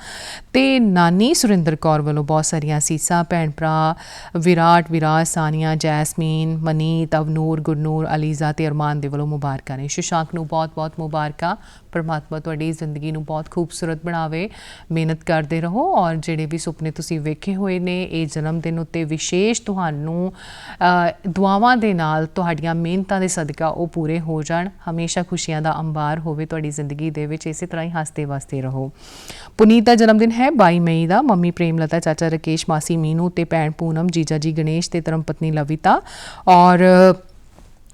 S1: ਤੇ ਨਾਨੀ ਸੁਰਿੰਦਰ ਕੌਰ ਵੱਲੋਂ ਬਹੁਤ ਸਾਰੀਆਂ ਸੀਸਾਂ, ਭੈਣ ਭਰਾ ਵਿਰਾਟ, ਵਿਰਾਜ, ਸਾਨੀਆ, ਜੈਸਮੀਨ, ਮਨੀਤ, ਅਵਨੂਰ, ਗੁਰਨੂਰ, ਅਲੀਜ਼ਾ ਤੇ ਅਰਮਾਨ ਦੇ ਵੱਲੋਂ ਮੁਬਾਰਕਾਂ ਨੇ। ਸ਼ਸ਼ਾਂਕ ਨੂੰ ਬਹੁਤ ਬਹੁਤ ਮੁਬਾਰਕਾਂ। ਪਰਮਾਤਮਾ ਤੁਹਾਡੀ ਜ਼ਿੰਦਗੀ ਨੂੰ ਬਹੁਤ ਖੂਬਸੂਰਤ ਬਣਾਵੇ। ਮਿਹਨਤ ਕਰਦੇ ਰਹੋ ਔਰ ਜਿਹੜੇ ਵੀ ਸੁਪਨੇ ਤੁਸੀਂ ਵੇਖੇ ਹੋਏ ਨੇ, ਇਹ ਜਨਮ ਦਿਨ ਉੱਤੇ ਵਿਸ਼ੇਸ਼ ਤੁਹਾਨੂੰ ਦੁਆਵਾਂ ਦੇ ਨਾਲ ਤੁਹਾਡੀਆਂ ਮਿਹਨਤਾਂ ਦੇ ਸਦਕਾ ਉਹ ਪੂਰੇ ਹੋ ਜਾਣ। ਹਮੇਸ਼ਾ ਖੁਸ਼ੀਆਂ ਦਾ ਅੰਬਾਰ ਹੋਵੇ ਤੁਹਾਡੀ ਜ਼ਿੰਦਗੀ ਦੇ ਵਿੱਚ, ਇਸੇ ਤਰ੍ਹਾਂ ਹੀ ਹੱਸਦੇ ਵਸਦੇ ਰਹੋ। ਪੁਨੀਤ ਦਾ ਜਨਮ ਦਿਨ ਹੈ 22 ਮਈ ਦਾ। ਮੰਮੀ ਪ੍ਰੇਮਲਤਾ, ਚਾਚਾ ਰਕੇਸ਼, ਮਾਸੀ ਮੀਨੂ ਤੇ ਭੈਣ ਪੂਨਮ, ਜੀਜਾ ਜੀ ਗਣੇਸ਼ ਤੇ ਧਰਮ ਪਤਨੀ ਲਵਿਤਾ। ਔਰ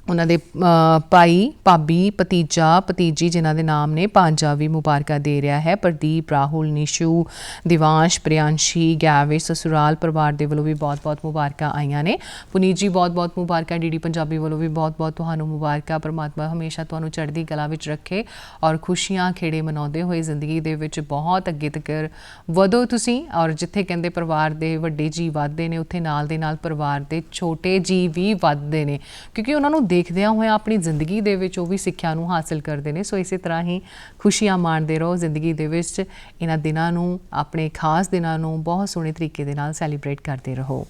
S1: ਉਹਨਾਂ ਦੇ ਅ, ਭਾਈ ਭਾਬੀ ਭਤੀਜਾ ਭਤੀਜੀ ਜਿਨ੍ਹਾਂ ਦੇ ਨਾਮ ਨੇ ਪੰਜਾ ਵੀ ਮੁਬਾਰਕਾਂ ਦੇ ਰਿਹਾ ਹੈ। ਪ੍ਰਦੀਪ ਰਾਹੁਲ ਨਿਸ਼ੂ ਦਿਵਾਂਸ਼ ਪ੍ਰਿयांशी ਗੈਵੇ ਸਸੁਰਾਲ ਪਰਿਵਾਰ ਦੇ ਵੱਲੋਂ ਵੀ ਬਹੁਤ-ਬਹੁਤ ਮੁਬਾਰਕਾਂ ਆਈਆਂ ਨੇ। ਪੁਨੀਤ ਜੀ ਬਹੁਤ-ਬਹੁਤ ਮੁਬਾਰਕਾਂ। ਡੀਡੀ ਪੰਜਾਬੀ ਵੱਲੋਂ ਵੀ ਬਹੁਤ-ਬਹੁਤ ਤੁਹਾਨੂੰ ਮੁਬਾਰਕਾਂ। ਪਰਮਾਤਮਾ ਹਮੇਸ਼ਾ ਤੁਹਾਨੂੰ ਚੜ੍ਹਦੀ ਕਲਾ ਵਿੱਚ ਰੱਖੇ ਔਰ ਖੁਸ਼ੀਆਂ ਖੇੜੇ ਮਨਾਉਂਦੇ ਹੋਏ ਜ਼ਿੰਦਗੀ ਦੇ ਵਿੱਚ ਬਹੁਤ ਅੱਗੇ ਤੱਕ ਵਧੋ ਤੁਸੀਂ ਔਰ ਜਿੱਥੇ ਕਹਿੰਦੇ ਪਰਿਵਾਰ ਦੇ ਵੱਡੇ ਜੀ ਵੱਧਦੇ ਨੇ ਉੱਥੇ ਨਾਲ ਦੇ ਨਾਲ ਪਰਿਵਾਰ ਦੇ ਛੋਟੇ ਜੀ ਵੀ ਵੱਧਦੇ ਨੇ। ਕਿਉਂਕਿ ਉਹਨਾਂ ਨੂੰ ਦੇਖਦਿਆਂ ਹੋਇਆਂ ਆਪਣੀ ਜ਼ਿੰਦਗੀ ਦੇ ਵਿੱਚ ਉਹ ਵੀ ਸਿੱਖਿਆ ਨੂੰ ਹਾਸਲ ਕਰਦੇ ਨੇ। ਸੋ ਇਸੇ ਤਰ੍ਹਾਂ ਹੀ ਖੁਸ਼ੀਆਂ ਮਾਣਦੇ ਰਹੋ ਜ਼ਿੰਦਗੀ ਦੇ ਵਿੱਚ। ਇਹਨਾਂ ਦਿਨਾਂ ਨੂੰ, ਆਪਣੇ ਖਾਸ ਦਿਨਾਂ ਨੂੰ ਬਹੁਤ ਸੋਹਣੇ ਤਰੀਕੇ ਦੇ ਨਾਲ ਸੈਲੀਬ੍ਰੇਟ ਕਰਦੇ ਰਹੋ।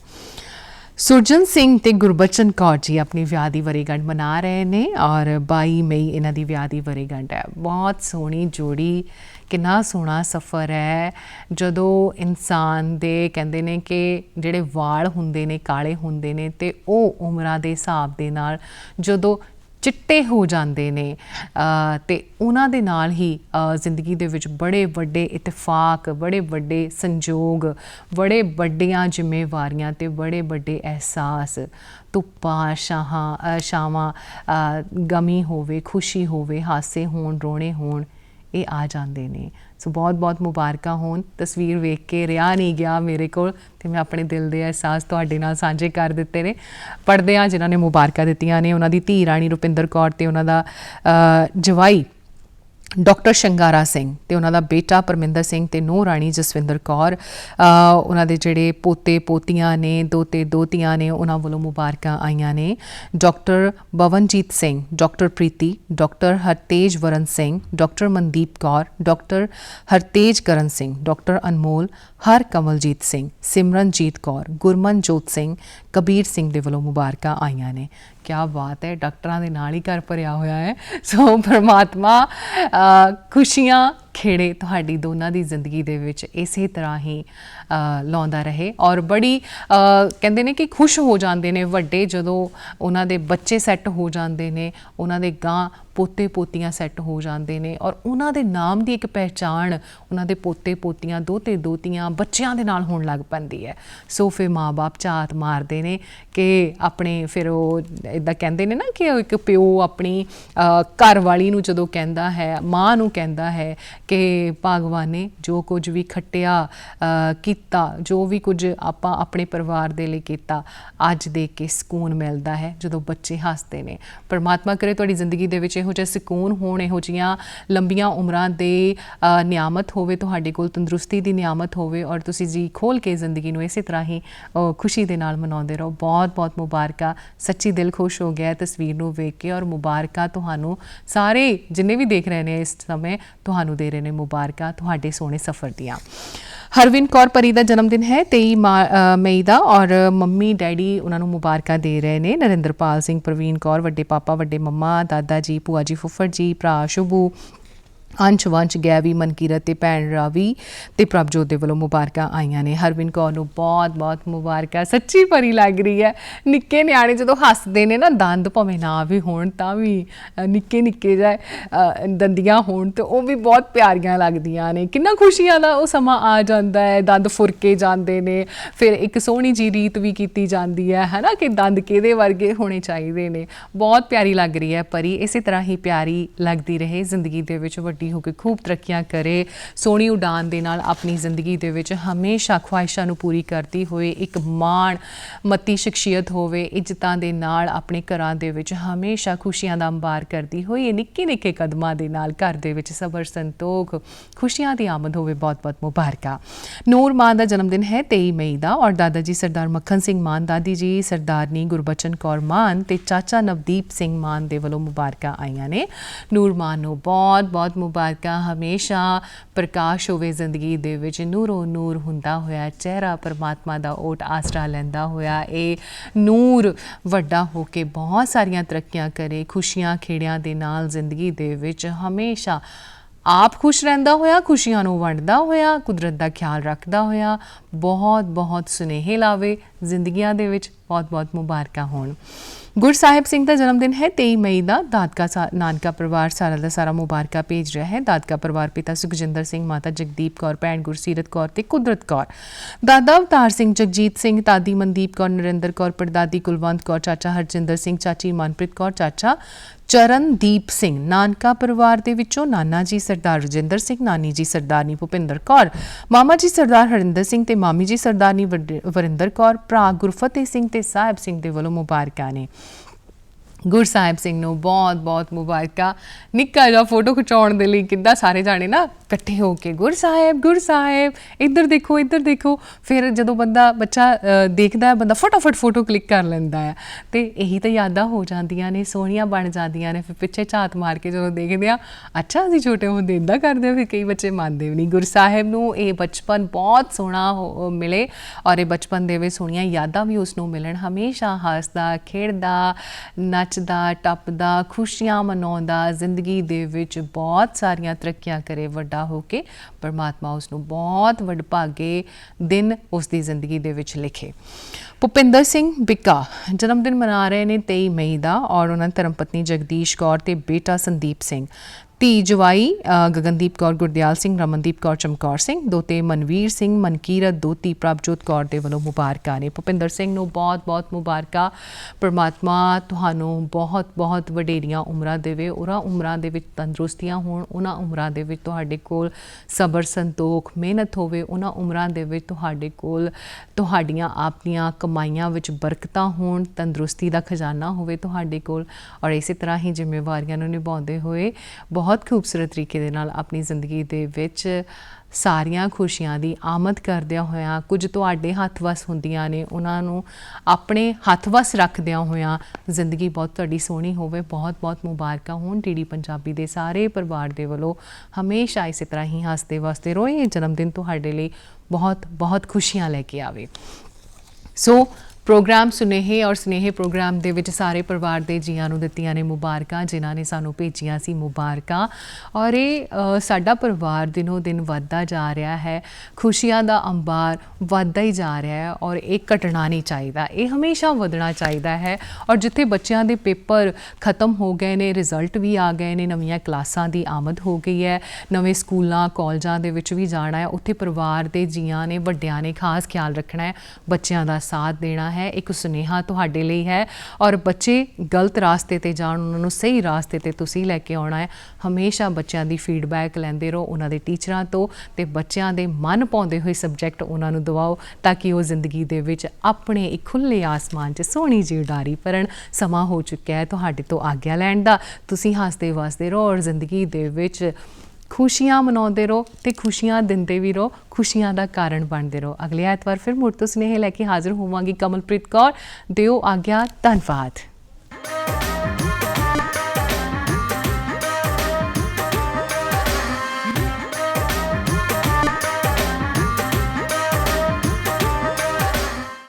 S1: ਸੁਰਜਨ ਸਿੰਘ ਤੇ ਗੁਰਬਚਨ ਕੌਰ ਜੀ ਆਪਣੀ ਵਿਆਹ ਦੀ ਵਰੇਗੰਢ ਮਨਾ ਰਹੇ ਨੇ ਔਰ 22 ਮਈ ਇਹਨਾਂ ਦੀ ਵਿਆਹ ਦੀ ਵਰੇਗੰਢ ਹੈ। ਬਹੁਤ ਸੋਹਣੀ ਜੋੜੀ ਕਿੰਨਾ ਸੋਹਣਾ ਸਫ਼ਰ ਹੈ। ਜਦੋਂ ਇਨਸਾਨ ਦੇ ਕਹਿੰਦੇ ਨੇ ਕਿ ਜਿਹੜੇ ਵਾਲ ਹੁੰਦੇ ਨੇ ਕਾਲੇ ਹੁੰਦੇ ਨੇ ਤੇ ਉਹ ਉਮਰਾਂ ਦੇ ਹਿਸਾਬ ਦੇ ਨਾਲ ਜਦੋਂ ਚਿੱਟੇ ਹੋ ਜਾਂਦੇ ਨੇ ਅ, ਤੇ ਉਹਨਾਂ ਦੇ ਨਾਲ ਹੀ ਜ਼ਿੰਦਗੀ ਦੇ ਵਿੱਚ ਬੜੇ ਵੱਡੇ ਇਤਫਾਕ ਬੜੇ ਵੱਡੇ ਸੰਜੋਗ ਬੜੇ ਵੱਡੀਆਂ ਜ਼ਿੰਮੇਵਾਰੀਆਂ ਤੇ ਬੜੇ ਵੱਡੇ ਅਹਿਸਾਸ ਧੁੱਪਾਂ ਸ਼ਾਹਾਂ ਅ, ਛਾਵਾਂ ਗਮੀ ਹੋਵੇ ਖੁਸ਼ੀ ਹੋਵੇ ਹਾਸੇ ਹੋਣ ਰੋਣੇ ਹੋਣ ਇਹ ਆ ਜਾਂਦੇ ਨੇ। ਸੋ ਬਹੁਤ ਬਹੁਤ ਮੁਬਾਰਕਾਂ ਹੋਣ। ਤਸਵੀਰ ਵੇਖ ਕੇ ਰਿਆ ਨਹੀਂ ਗਿਆ ਮੇਰੇ ਕੋਲ ਤੇ ਮੈਂ ਆਪਣੇ ਦਿਲ ਦੇ ਅਹਿਸਾਸ ਤੁਹਾਡੇ ਨਾਲ ਸਾਂਝੇ ਕਰ ਦਿੱਤੇ ਨੇ। ਪੜਦੇ ਆ ਜਿਨ੍ਹਾਂ ਨੇ ਮੁਬਾਰਕਾਂ ਦਿੱਤੀਆਂ ਨੇ। ਉਹਨਾਂ ਦੀ ਧੀ ਰਾਣੀ ਰੁਪਿੰਦਰ ਕੌਰ ਤੇ ਉਹਨਾਂ ਦਾ ਜਵਾਈ ਡਾਕਟਰ ਸ਼ੰਗਾਰਾ ਸਿੰਘ ਤੇ ਉਹਨਾਂ ਦਾ ਬੇਟਾ ਪਰਮਿੰਦਰ ਸਿੰਘ ਤੇ ਨੂੰਹ ਰਾਣੀ ਜਸਵਿੰਦਰ ਕੌਰ ਉਹਨਾਂ ਦੇ ਜਿਹੜੇ ਪੋਤੇ ਪੋਤੀਆਂ ਨੇ ਦੋਤੇ ਦੋਤੀਆਂ ਨੇ, ਉਹਨਾਂ ਵੱਲੋਂ ਮੁਬਾਰਕਾਂ ਆਈਆਂ ਨੇ। Doctor Bawanjit Singh, doctor Preeti, doctor Hartej Varan Singh, doctor Mandeep Kaur, doctor Hartej Karan Singh, doctor Anmol Har Kamaljit Singh, Simranjit Kaur, Gurmanjot Singh, Kabir Singh ਦੇ ਵੱਲੋਂ ਮੁਬਾਰਕਾਂ ਆਈਆਂ ਨੇ। ਕੀ ਬਾਤ ਹੈ ਡਾਕਟਰਾਂ ਦੇ ਨਾਲ ਹੀ ਘਰ ਭਰਿਆ ਹੋਇਆ ਹੈ। ਸੋ ਪਰਮਾਤਮਾ ਖੁਸ਼ੀਆਂ ਖੇੜੇ ਤੁਹਾਡੀ ਦੋਨਾਂ ਦੀ ਜ਼ਿੰਦਗੀ ਦੇ ਵਿੱਚ ਇਸੇ ਤਰ੍ਹਾਂ ਹੀ ਲਾਉਂਦਾ ਰਹੇ ਔਰ ਬੜੀ ਕਹਿੰਦੇ ਨੇ ਕਿ ਖੁਸ਼ ਹੋ ਜਾਂਦੇ ਨੇ ਵੱਡੇ ਜਦੋਂ ਉਹਨਾਂ ਦੇ ਬੱਚੇ ਸੈੱਟ ਹੋ ਜਾਂਦੇ ਨੇ ਉਹਨਾਂ ਦੇ ਗਾਂ ਪੋਤੇ ਪੋਤੀਆਂ ਸੈੱਟ ਹੋ ਜਾਂਦੇ ਨੇ ਔਰ ਉਹਨਾਂ ਦੇ ਨਾਮ ਦੀ ਇੱਕ ਪਹਿਚਾਣ ਉਹਨਾਂ ਦੇ ਪੋਤੇ ਪੋਤੀਆਂ ਦੋਤੇ ਦੋਤੀਆਂ ਬੱਚਿਆਂ ਦੇ ਨਾਲ ਹੋਣ ਲੱਗ ਪੈਂਦੀ ਹੈ। ਸੋ ਫਿਰ ਮਾਪੇ ਝਾਤ ਮਾਰਦੇ ਨੇ ਕਿ ਆਪਣੇ ਫਿਰ ਉਹ ਇਦਾਂ ਕਹਿੰਦੇ ਨੇ ਨਾ ਕਿ ਉਹ ਇੱਕ ਪਿਓ ਆਪਣੀ ਅ, ਘਰ ਵਾਲੀ ਨੂੰ ਜਦੋਂ ਕਹਿੰਦਾ ਹੈ ਮਾਂ ਨੂੰ ਕਹਿੰਦਾ ਹੈ ਕਿ ਭਗਵਾਨ ਨੇ ਜੋ ਕੁਝ ਵੀ ਖੱਟਿਆ ਕੀਤਾ, ਜੋ ਵੀ ਕੁਝ ਆਪਾਂ ਆਪਣੇ ਪਰਿਵਾਰ ਦੇ ਲਈ ਕੀਤਾ, ਅੱਜ ਦੇਖ ਕੇ ਸਕੂਨ ਮਿਲਦਾ ਹੈ, ਜਦੋਂ ਬੱਚੇ ਹੱਸਦੇ ਨੇ। ਪਰਮਾਤਮਾ ਕਰੇ ਤੁਹਾਡੀ ਜ਼ਿੰਦਗੀ ਦੇ ਵਿੱਚ ਇਹੋ ਜਿਹਾ ਸਕੂਨ ਹੋਣ, ਇਹੋ ਜੀਆਂ ਲੰਬੀਆਂ ਉਮਰਾਂ ਦੇ ਨਿਆਮਤ ਹੋਵੇ, ਤੁਹਾਡੇ ਕੋਲ ਤੰਦਰੁਸਤੀ ਦੀ ਨਿਆਮਤ ਹੋਵੇ ਔਰ ਤੁਸੀਂ ਜੀ ਖੋਲ ਕੇ ਜ਼ਿੰਦਗੀ ਨੂੰ ਇਸੇ ਤਰ੍ਹਾਂ ਹੀ ਖੁਸ਼ੀ ਦੇ ਨਾਲ ਮਨਾਉਂਦੇ ਰਹੋ। ਬਹੁਤ ਬਹੁਤ ਮੁਬਾਰਕਾਂ। ਸੱਚੀ ਦਿਲ ਖੁਸ਼ ਹੋ ਗਿਆ ਤਸਵੀਰ ਨੂੰ ਵੇਖ ਕੇ ਔਰ ਮੁਬਾਰਕਾਂ ਤੁਹਾਨੂੰ ਸਾਰੇ ਜਿੰਨੇ ਵੀ ਦੇਖ ਰਹੇ ਨੇ ਇਸ ਸਮੇਂ, ਤੁਹਾਨੂੰ ਦੇ ਰਹੇ ਨੇ ਮੁਬਾਰਕਾਂ ਤੁਹਾਡੇ ਸੋਹਣੇ ਸਫ਼ਰ ਦੀਆਂ। ਹਰਵਿੰਦ ਕੌਰ ਪਰੀ ਦਾ ਜਨਮ ਦਿਨ ਹੈ 23 ਮਈ ਦਾ ਔਰ ਮੰਮੀ, ਡੈਡੀ ਉਹਨਾਂ ਨੂੰ ਮੁਬਾਰਕਾਂ ਦੇ ਰਹੇ ਨੇ। ਨਰਿੰਦਰਪਾਲ ਸਿੰਘ ਪ੍ਰਵੀਨ ਕੌਰ, ਵੱਡੇ ਪਾਪਾ, ਵੱਡੇ ਮੰਮਾ, ਦਾਦਾ ਜੀ, ਭੂਆ ਜੀ, ਫੁੱਫੜ ਜੀ, ਭਰਾ ਸ਼ੁਭੂ ਅੰਸ਼ ਵੰਸ਼ ਗੈਵੀ, ਮਨਕੀਰਤ ਤੇ ਭੈਣ ਰਾਵੀ ਤੇ ਪ੍ਰਭਜੋਤ ਦੇ ਵੱਲੋਂ ਮੁਬਾਰਕਾਂ ਆਈਆਂ ਨੇ। ਹਰਵਿੰਦ ਕੌਰ ਨੂੰ ਬਹੁਤ ਬਹੁਤ ਮੁਬਾਰਕਾਂ। ਸੱਚੀ ਪਰੀ ਲੱਗ ਰਹੀ ਹੈ। ਨਿੱਕੇ ਨਿਆਣੇ ਜਦੋਂ ਹੱਸਦੇ ਨੇ ਨਾ, ਦੰਦ ਭਾਵੇਂ ਨਾ ਵੀ ਹੋਣ, ਤਾਂ ਵੀ ਨਿੱਕੇ ਨਿੱਕੇ ਜਿਹੇ ਦੰਦੀਆਂ ਹੋਣ ਤੇ ਉਹ ਵੀ ਬਹੁਤ ਪਿਆਰੀਆਂ ਲੱਗਦੀਆਂ ਨੇ। ਕਿੰਨਾ ਖੁਸ਼ੀਆਂ ਦਾ ਉਹ ਸਮਾਂ ਆ ਜਾਂਦਾ ਹੈ। ਦੰਦ ਫੁਰਕੇ ਜਾਂਦੇ ਨੇ। ਫਿਰ ਇੱਕ ਸੋਹਣੀ ਜੀ ਰੀਤ ਵੀ ਕੀਤੀ ਜਾਂਦੀ ਹੈ, ਹੈਨਾ ਕਿ ਦੰਦ ਕਿਹਦੇ ਵਰਗੇ ਹੋਣੇ ਚਾਹੀਦੇ ਨੇ। ਬਹੁਤ ਪਿਆਰੀ ਲੱਗ ਰਹੀ ਹੈ ਪਰੀ। ਇਸੇ ਤਰ੍ਹਾਂ ਹੀ ਪਿਆਰੀ ਲੱਗਦੀ ਰਹੇ ਜ਼ਿੰਦਗੀ ਦੇ ਵਿੱਚ ਵੱਡੀ ਹੋ ਕੇ ਖੂਬ ਤਰੱਕੀਆਂ ਕਰੇ, ਸੋਹਣੀ ਉਡਾਨ ਦੇ ਨਾਲ ਆਪਣੀ ਜ਼ਿੰਦਗੀ ਦੇ ਵਿੱਚ ਹਮੇਸ਼ਾ ਖੁਆਇਸ਼ਾਂ ਨੂੰ ਪੂਰੀ ਕਰਦੀ ਹੋਏ, ਇੱਕ ਮਾਣ, ਮਤੀ ਸ਼ਖਸੀਅਤ ਹੋਵੇ, ਇੱਜ਼ਤਾਂ ਦੇ ਨਾਲ ਆਪਣੇ ਘਰਾਂ ਦੇ ਵਿੱਚ ਹਮੇਸ਼ਾ ਖੁਸ਼ੀਆਂ ਦਾ ਅੰਬਾਰ ਕਰਦੀ ਹੋਈ ਇਹ ਨਿੱਕੇ ਨਿੱਕੇ ਕਦਮਾਂ ਦੇ ਨਾਲ ਘਰ ਦੇ ਵਿੱਚ ਸਬਰ ਸੰਤੋਖ, ਖੁਸ਼ੀਆਂ ਦੀ ਆਮਦ ਹੋਵੇ, ਬਹੁਤ-ਬਹੁਤ ਮੁਬਾਰਕਾਂ। ਨੂਰ ਮਾਨ ਦਾ ਜਨਮ ਦਿਨ ਹੈ 23 ਮਈ ਦਾ ਔਰ ਦਾਦਾ ਜੀ ਸਰਦਾਰ ਮੱਖਣ ਸਿੰਘ ਮਾਨ, ਦਾਦੀ ਜੀ ਸਰਦਾਰਨੀ ਗੁਰਬਚਨ ਕੌਰ ਮਾਨ ਤੇ ਚਾਚਾ ਨਵਦੀਪ ਸਿੰਘ ਮਾਨ ਦੇ ਵੱਲੋਂ ਮੁਬਾਰਕਾਂ ਆਈਆਂ ਨੇ। ਨੂਰ ਮਾਨ ਨੂੰ ਬਹੁਤ-ਬਹੁਤ ਮੁਬਾਰਕਾਂ ਹਮੇਸ਼ਾ ਪ੍ਰਕਾਸ਼ ਹੋਵੇ ਜ਼ਿੰਦਗੀ ਦੇ ਵਿੱਚ, ਨੂਰੋ ਨੂਰ ਹੁੰਦਾ ਹੋਇਆ, ਚਿਹਰਾ ਪਰਮਾਤਮਾ ਦਾ ਓਟ ਆਸਰਾ ਲੈਂਦਾ ਹੋਇਆ ਇਹ ਨੂਰ ਵੱਡਾ ਹੋ ਕੇ ਬਹੁਤ ਸਾਰੀਆਂ ਤਰੱਕੀਆਂ ਕਰੇ, ਖੁਸ਼ੀਆਂ ਖੇੜਿਆਂ ਦੇ ਨਾਲ ਜ਼ਿੰਦਗੀ ਦੇ ਵਿੱਚ ਹਮੇਸ਼ਾ ਆਪ ਖੁਸ਼ ਰਹਿੰਦਾ ਹੋਇਆ, ਖੁਸ਼ੀਆਂ ਨੂੰ ਵੰਡਦਾ ਹੋਇਆ, ਕੁਦਰਤ ਦਾ ਖਿਆਲ ਰੱਖਦਾ ਹੋਇਆ ਬਹੁਤ ਬਹੁਤ ਸੁਨੇਹੇ ਲਾਵੇ ਜ਼ਿੰਦਗੀਆਂ ਦੇ ਵਿੱਚ। ਬਹੁਤ ਬਹੁਤ ਮੁਬਾਰਕਾਂ ਹੋਣ। ਗੁਰ ਸਾਹਿਬ ਸਿੰਘ ਦਾ ਜਨਮ ਦਿਨ ਹੈ 23 ਮਈ ਦਾ। ਦਾਦਕਾ ਸਾ- ਨਾਨਕਾ ਪਰਿਵਾਰ ਸਾਰਾ ਦਾ ਸਾਰਾ ਮੁਬਾਰਕਾਂ ਭੇਜ ਰਿਹਾ ਹੈ। ਦਾਦਕਾ ਪਰਿਵਾਰ ਪਿਤਾ ਸੁਖਜਿੰਦਰ ਸਿੰਘ, ਮਾਤਾ ਜਗਦੀਪ ਕੌਰ, ਭੈਣ ਗੁਰਸੀਰਤ ਕੌਰ ਤੇ ਕੁਦਰਤ ਕੌਰ। ਦਾਦਾ ਅਵਤਾਰ ਸਿੰਘ, ਜਗਜੀਤ ਸਿੰਘ, ਦਾਦੀ ਮਨਦੀਪ ਕੌਰ, ਨਰਿੰਦਰ ਕੌਰ, ਪੜਦਾਦੀ ਕੁਲਵੰਤ ਕੌਰ, ਚਾਚਾ ਹਰਜਿੰਦਰ ਸਿੰਘ, ਚਾਚੀ ਮਨਪ੍ਰੀਤ ਕੌਰ, ਚਾਚਾ ਚਰਨਦੀਪ ਸਿੰਘ ਨਾਨਕਾ ਪਰਿਵਾਰ ਦੇ ਵਿੱਚੋਂ ਨਾਨਾ ਜੀ ਸਰਦਾਰ ਰਜਿੰਦਰ ਸਿੰਘ, ਨਾਨੀ ਜੀ ਸਰਦਾਰਨੀ ਭੁਪਿੰਦਰ ਕੌਰ, ਮਾਮਾ ਜੀ ਸਰਦਾਰ ਹਰਿੰਦਰ ਸਿੰਘ ਤੇ ਮਾਮੀ ਜੀ ਸਰਦਾਰਨੀ ਵਰਿ- ਵਰਿੰਦਰ ਕੌਰ, ਭਰਾ ਗੁਰਫਤਿਹ ਸਿੰਘ ਤੇ ਸਾਹਿਬ ਸਿੰਘ ਦੇ ਵੱਲੋਂ ਮੁਬਾਰਕਾਂ ਨੇ। ਗੁਰਸਾਹਿਬ ਸਿੰਘ ਨੂੰ ਬਹੁਤ ਬਹੁਤ ਮੁਬਾਰਕਾਂ। ਨਿੱਕਾ ਜਿਹਾ ਫੋਟੋ ਖਿਚਾਉਣ ਦੇ ਲਈ ਕਿੱਦਾਂ ਸਾਰੇ ਜਾਣੇ ਨਾ ਇਕੱਠੇ ਹੋ ਕੇ ਗੁਰਸਾਹਿਬ ਗੁਰਸਾਹਿਬ ਇੱਧਰ ਦੇਖੋ ਇੱਧਰ ਦੇਖੋ। ਫਿਰ ਜਦੋਂ ਬੰਦਾ, ਬੱਚਾ ਦੇਖਦਾ ਹੈ, ਬੰਦਾ ਫਟਾਫਟ ਫੋਟੋ ਕਲਿੱਕ ਕਰ ਲੈਂਦਾ ਹੈ। ਤੇ ਇਹੀ ਤਾਂ ਯਾਦਾਂ ਹੋ ਜਾਂਦੀਆਂ ਨੇ, ਸੋਹਣੀਆਂ ਬਣ ਜਾਂਦੀਆਂ ਨੇ। ਫਿਰ ਪਿੱਛੇ ਝਾਤ ਮਾਰ ਕੇ ਜਦੋਂ ਦੇਖਦੇ ਆ ਅੱਛਾ, ਅਸੀਂ ਛੋਟੇ ਹੁੰਦੇ ਇਦਾਂ ਕਰਦੇ ਆ ਫਿਰ ਕਈ ਬੱਚੇ ਮੰਨਦੇ ਵੀ ਨਹੀਂ। ਗੁਰਸਾਹਿਬ ਨੂੰ ਇਹ ਬਚਪਨ ਬਹੁਤ ਸੋਹਣਾ ਹੋ- ਮਿਲੇ ਔਰ ਇਹ ਬਚਪਨ ਦੇ ਵਿੱਚ ਸੋਹਣੀਆਂ ਯਾਦਾਂ ਵੀ ਉਸ ਨੂੰ ਮਿਲਣ। ਹਮੇਸ਼ਾ ਹੱਸਦਾ, ਖੇਡਦਾ ਨੱਚਦਾ ਟੱਪਦਾ ਖੁਸ਼ੀਆਂ ਮਨਾਉਂਦਾ, ਜ਼ਿੰਦਗੀ ਦੇ ਵਿੱਚ ਬਹੁਤ ਸਾਰੀਆਂ ਤਰੱਕੀਆਂ ਕਰੇ ਵੱਡਾ ਹੋ ਕੇ, ਪਰਮਾਤਮਾ ਉਸ ਨੂੰ ਬਹੁਤ ਵਡਭਾਗੇ ਦਿਨ ਉਸ ਦੀ ਜ਼ਿੰਦਗੀ ਦੇ ਵਿੱਚ ਲਿਖੇ। ਭੁਪਿੰਦਰ ਸਿੰਘ ਬਿੱਕਾ ਜਨਮ ਦਿਨ ਮਨਾ ਰਹੇ ਨੇ 23 ਮਈ ਦਾ ਔਰ ਉਹਨਾਂ ਦੀ ਧਰਮਪਤਨੀ ਜਗਦੀਸ਼ ਕੌਰ ਤੇ ਬੇਟਾ ਸੰਦੀਪ ਸਿੰਘ। ਧੀ ਜਵਾਈ ਗਗਨਦੀਪ ਕੌਰ, ਗੁਰਦਿਆਲ ਸਿੰਘ, ਰਮਨਦੀਪ ਕੌਰ, ਚਮਕੌਰ ਸਿੰਘ, ਦੋਤੇ ਮਨਵੀਰ ਸਿੰਘ, ਮਨਕੀਰਤ, ਦੋਤੀ ਪ੍ਰਭਜੋਤ ਕੌਰ ਦੇ ਵੱਲੋਂ ਮੁਬਾਰਕਾਂ ਨੇ। ਭੁਪਿੰਦਰ ਸਿੰਘ ਨੂੰ ਬਹੁਤ-ਬਹੁਤ ਮੁਬਾਰਕਾਂ। ਪ੍ਰਮਾਤਮਾ ਤੁਹਾਨੂੰ ਬਹੁਤ-ਬਹੁਤ ਵਡੇਰੀਆਂ ਉਮਰਾਂ ਦੇਵੇ। ਉਹਨਾਂ ਉਮਰਾਂ ਦੇ ਵਿੱਚ ਤੰਦਰੁਸਤੀਆਂ ਹੋਣ ਉਹਨਾਂ ਉਮਰਾਂ ਦੇ ਵਿੱਚ ਤੁਹਾਡੇ ਕੋਲ ਸਬਰ, ਸੰਤੋਖ, ਮਿਹਨਤ ਹੋਵੇ। ਉਹਨਾਂ ਉਮਰਾਂ ਦੇ ਵਿੱਚ ਤੁਹਾਡੇ ਕੋਲ ਤੁਹਾਡੀਆਂ ਆਪਣੀਆਂ ਕਮਾਈਆਂ ਵਿੱਚ ਬਰਕਤਾਂ ਹੋਣ, ਤੰਦਰੁਸਤੀ ਦਾ ਖਜ਼ਾਨਾ ਹੋਵੇ ਤੁਹਾਡੇ ਕੋਲ। ਔਰ ਇਸੇ ਤਰ੍ਹਾਂ ਹੀ ਜ਼ਿੰਮੇਵਾਰੀਆਂ ਨੂੰ ਨਿਭਾਉਂਦੇ ਹੋਏ ਬਹੁਤ ਬਹੁਤ ਖੂਬਸੂਰਤ ਤਰੀਕੇ ਦੇ ਨਾਲ ਆਪਣੀ ਜ਼ਿੰਦਗੀ ਦੇ ਵਿੱਚ ਸਾਰੀਆਂ ਖੁਸ਼ੀਆਂ ਦੀ ਆਮਦ ਕਰਦਿਆਂ ਹੋਇਆਂ, ਕੁਝ ਤੁਹਾਡੇ ਹੱਥ ਵਸ ਹੁੰਦੀਆਂ ਨੇ, ਉਹਨਾਂ ਨੂੰ ਆਪਣੇ ਹੱਥ ਵਸ ਰੱਖਦਿਆਂ ਹੋਇਆਂ ਜ਼ਿੰਦਗੀ ਬਹੁਤ ਤੁਹਾਡੀ ਸੋਹਣੀ ਹੋਵੇ। ਬਹੁਤ ਬਹੁਤ ਮੁਬਾਰਕਾਂ ਹੋਣ ਡੀਡੀ ਪੰਜਾਬੀ ਦੇ ਸਾਰੇ ਪਰਿਵਾਰ ਦੇ ਵੱਲੋਂ। ਹਮੇਸ਼ਾ ਇਸੇ ਤਰ੍ਹਾਂ ਹੀ ਹੱਸਦੇ ਵਸਦੇ ਰਹੋ ਇਹ ਜਨਮ ਦਿਨ ਤੁਹਾਡੇ ਲਈ ਬਹੁਤ ਬਹੁਤ ਖੁਸ਼ੀਆਂ ਲੈ ਕੇ ਆਵੇ। ਸੋ ਪ੍ਰੋਗਰਾਮ ਸੁਨੇਹੇ ਔਰ ਸੁਨੇਹੇ ਪ੍ਰੋਗਰਾਮ ਦੇ ਵਿੱਚ ਸਾਰੇ ਪਰਿਵਾਰ ਦੇ ਜੀਆਂ ਨੂੰ ਦਿੱਤੀਆਂ ਨੇ ਮੁਬਾਰਕਾਂ, ਜਿਨ੍ਹਾਂ ਨੇ ਸਾਨੂੰ ਭੇਜੀਆਂ ਸੀ ਮੁਬਾਰਕਾਂ। ਔਰ ਇਹ ਸਾਡਾ ਪਰਿਵਾਰ ਦਿਨੋ ਦਿਨ ਵੱਧਦਾ ਜਾ ਰਿਹਾ ਹੈ, ਖੁਸ਼ੀਆਂ ਦਾ ਅੰਬਾਰ ਵੱਧਦਾ ਹੀ ਜਾ ਰਿਹਾ ਹੈ ਔਰ ਇਹ ਘਟਣਾ ਨਹੀਂ ਚਾਹੀਦਾ, ਇਹ ਹਮੇਸ਼ਾ ਵਧਣਾ ਚਾਹੀਦਾ ਹੈ। ਔਰ ਜਿੱਥੇ ਬੱਚਿਆਂ ਦੇ ਪੇਪਰ ਖਤਮ ਹੋ ਗਏ ਨੇ, ਰਿਜ਼ਲਟ ਵੀ ਆ ਗਏ ਨੇ, ਨਵੀਆਂ ਕਲਾਸਾਂ ਦੀ ਆਮਦ ਹੋ ਗਈ ਹੈ, ਨਵੇਂ ਸਕੂਲਾਂ, ਕਾਲਜਾਂ ਦੇ ਵਿੱਚ ਵੀ ਜਾਣਾ ਹੈ, ਉੱਥੇ ਪਰਿਵਾਰ ਦੇ ਜੀਆਂ ਨੇ, ਵੱਡਿਆਂ ਨੇ ਖਾਸ ਖਿਆਲ ਰੱਖਣਾ ਹੈ, ਬੱਚਿਆਂ ਦਾ ਸਾਥ ਦੇਣਾ ਹੈ। ਇੱਕ ਸੁਨੇਹਾ ਤੁਹਾਡੇ ਲਈ ਹੈ ਔਰ ਬੱਚੇ ਗਲਤ ਰਾਸਤੇ ਤੇ ਜਾਣ, ਉਹਨਾਂ ਨੂੰ ਸਹੀ ਰਾਸਤੇ ਤੇ ਤੁਸੀਂ ਲੈ ਕੇ ਆਉਣਾ ਹੈ। ਹਮੇਸ਼ਾ ਬੱਚਿਆਂ ਦੀ ਫੀਡਬੈਕ ਲੈਂਦੇ ਰਹੋ, ਉਹਨਾਂ ਦੇ ਟੀਚਰਾਂ ਤੋਂ ਤੇ ਬੱਚਿਆਂ ਦੇ ਮਨ ਪਾਉਂਦੇ ਹੋਏ ਸਬਜੈਕਟ ਉਹਨਾਂ ਨੂੰ ਦਿਵਾਓ ਤਾਂ ਕਿ ਉਹ ਜ਼ਿੰਦਗੀ ਦੇ ਵਿੱਚ ਆਪਣੇ ਇੱਕ ਖੁੱਲੇ ਆਸਮਾਨ 'ਚ ਸੋਹਣੀ ਜਿਹੀ ਉਡਾਰੀ ਭਰਨ ਸਮਾਂ ਹੋ ਚੁੱਕਿਆ ਹੈ ਤੁਹਾਡੇ ਤੋਂ ਆਗਿਆ ਲੈਣ ਦਾ। ਤੁਸੀਂ ਹੱਸਦੇ ਵਸਦੇ ਰਹੋ ਔਰ ਜ਼ਿੰਦਗੀ ਦੇ ਵਿੱਚ ਖੁਸ਼ੀਆਂ ਮਨਾਉਂਦੇ ਰਹੋ ਤੇ ਖੁਸ਼ੀਆਂ ਦਿੰਦੇ ਵੀ ਰਹੋ, ਖੁਸ਼ੀਆਂ ਦਾ ਕਾਰਨ ਬਣਦੇ ਰਹੋ। ਅਗਲੇ ਐਤਵਾਰ ਫਿਰ ਮੁੜ ਤੋਂ ਸੁਨੇਹੇ ਲੈ ਕੇ ਹਾਜ਼ਰ ਹੋਵਾਂਗੀ ਕਮਲਪ੍ਰੀਤ ਕੌਰ। ਦਿਓ ਆਗਿਆ, ਧੰਨਵਾਦ।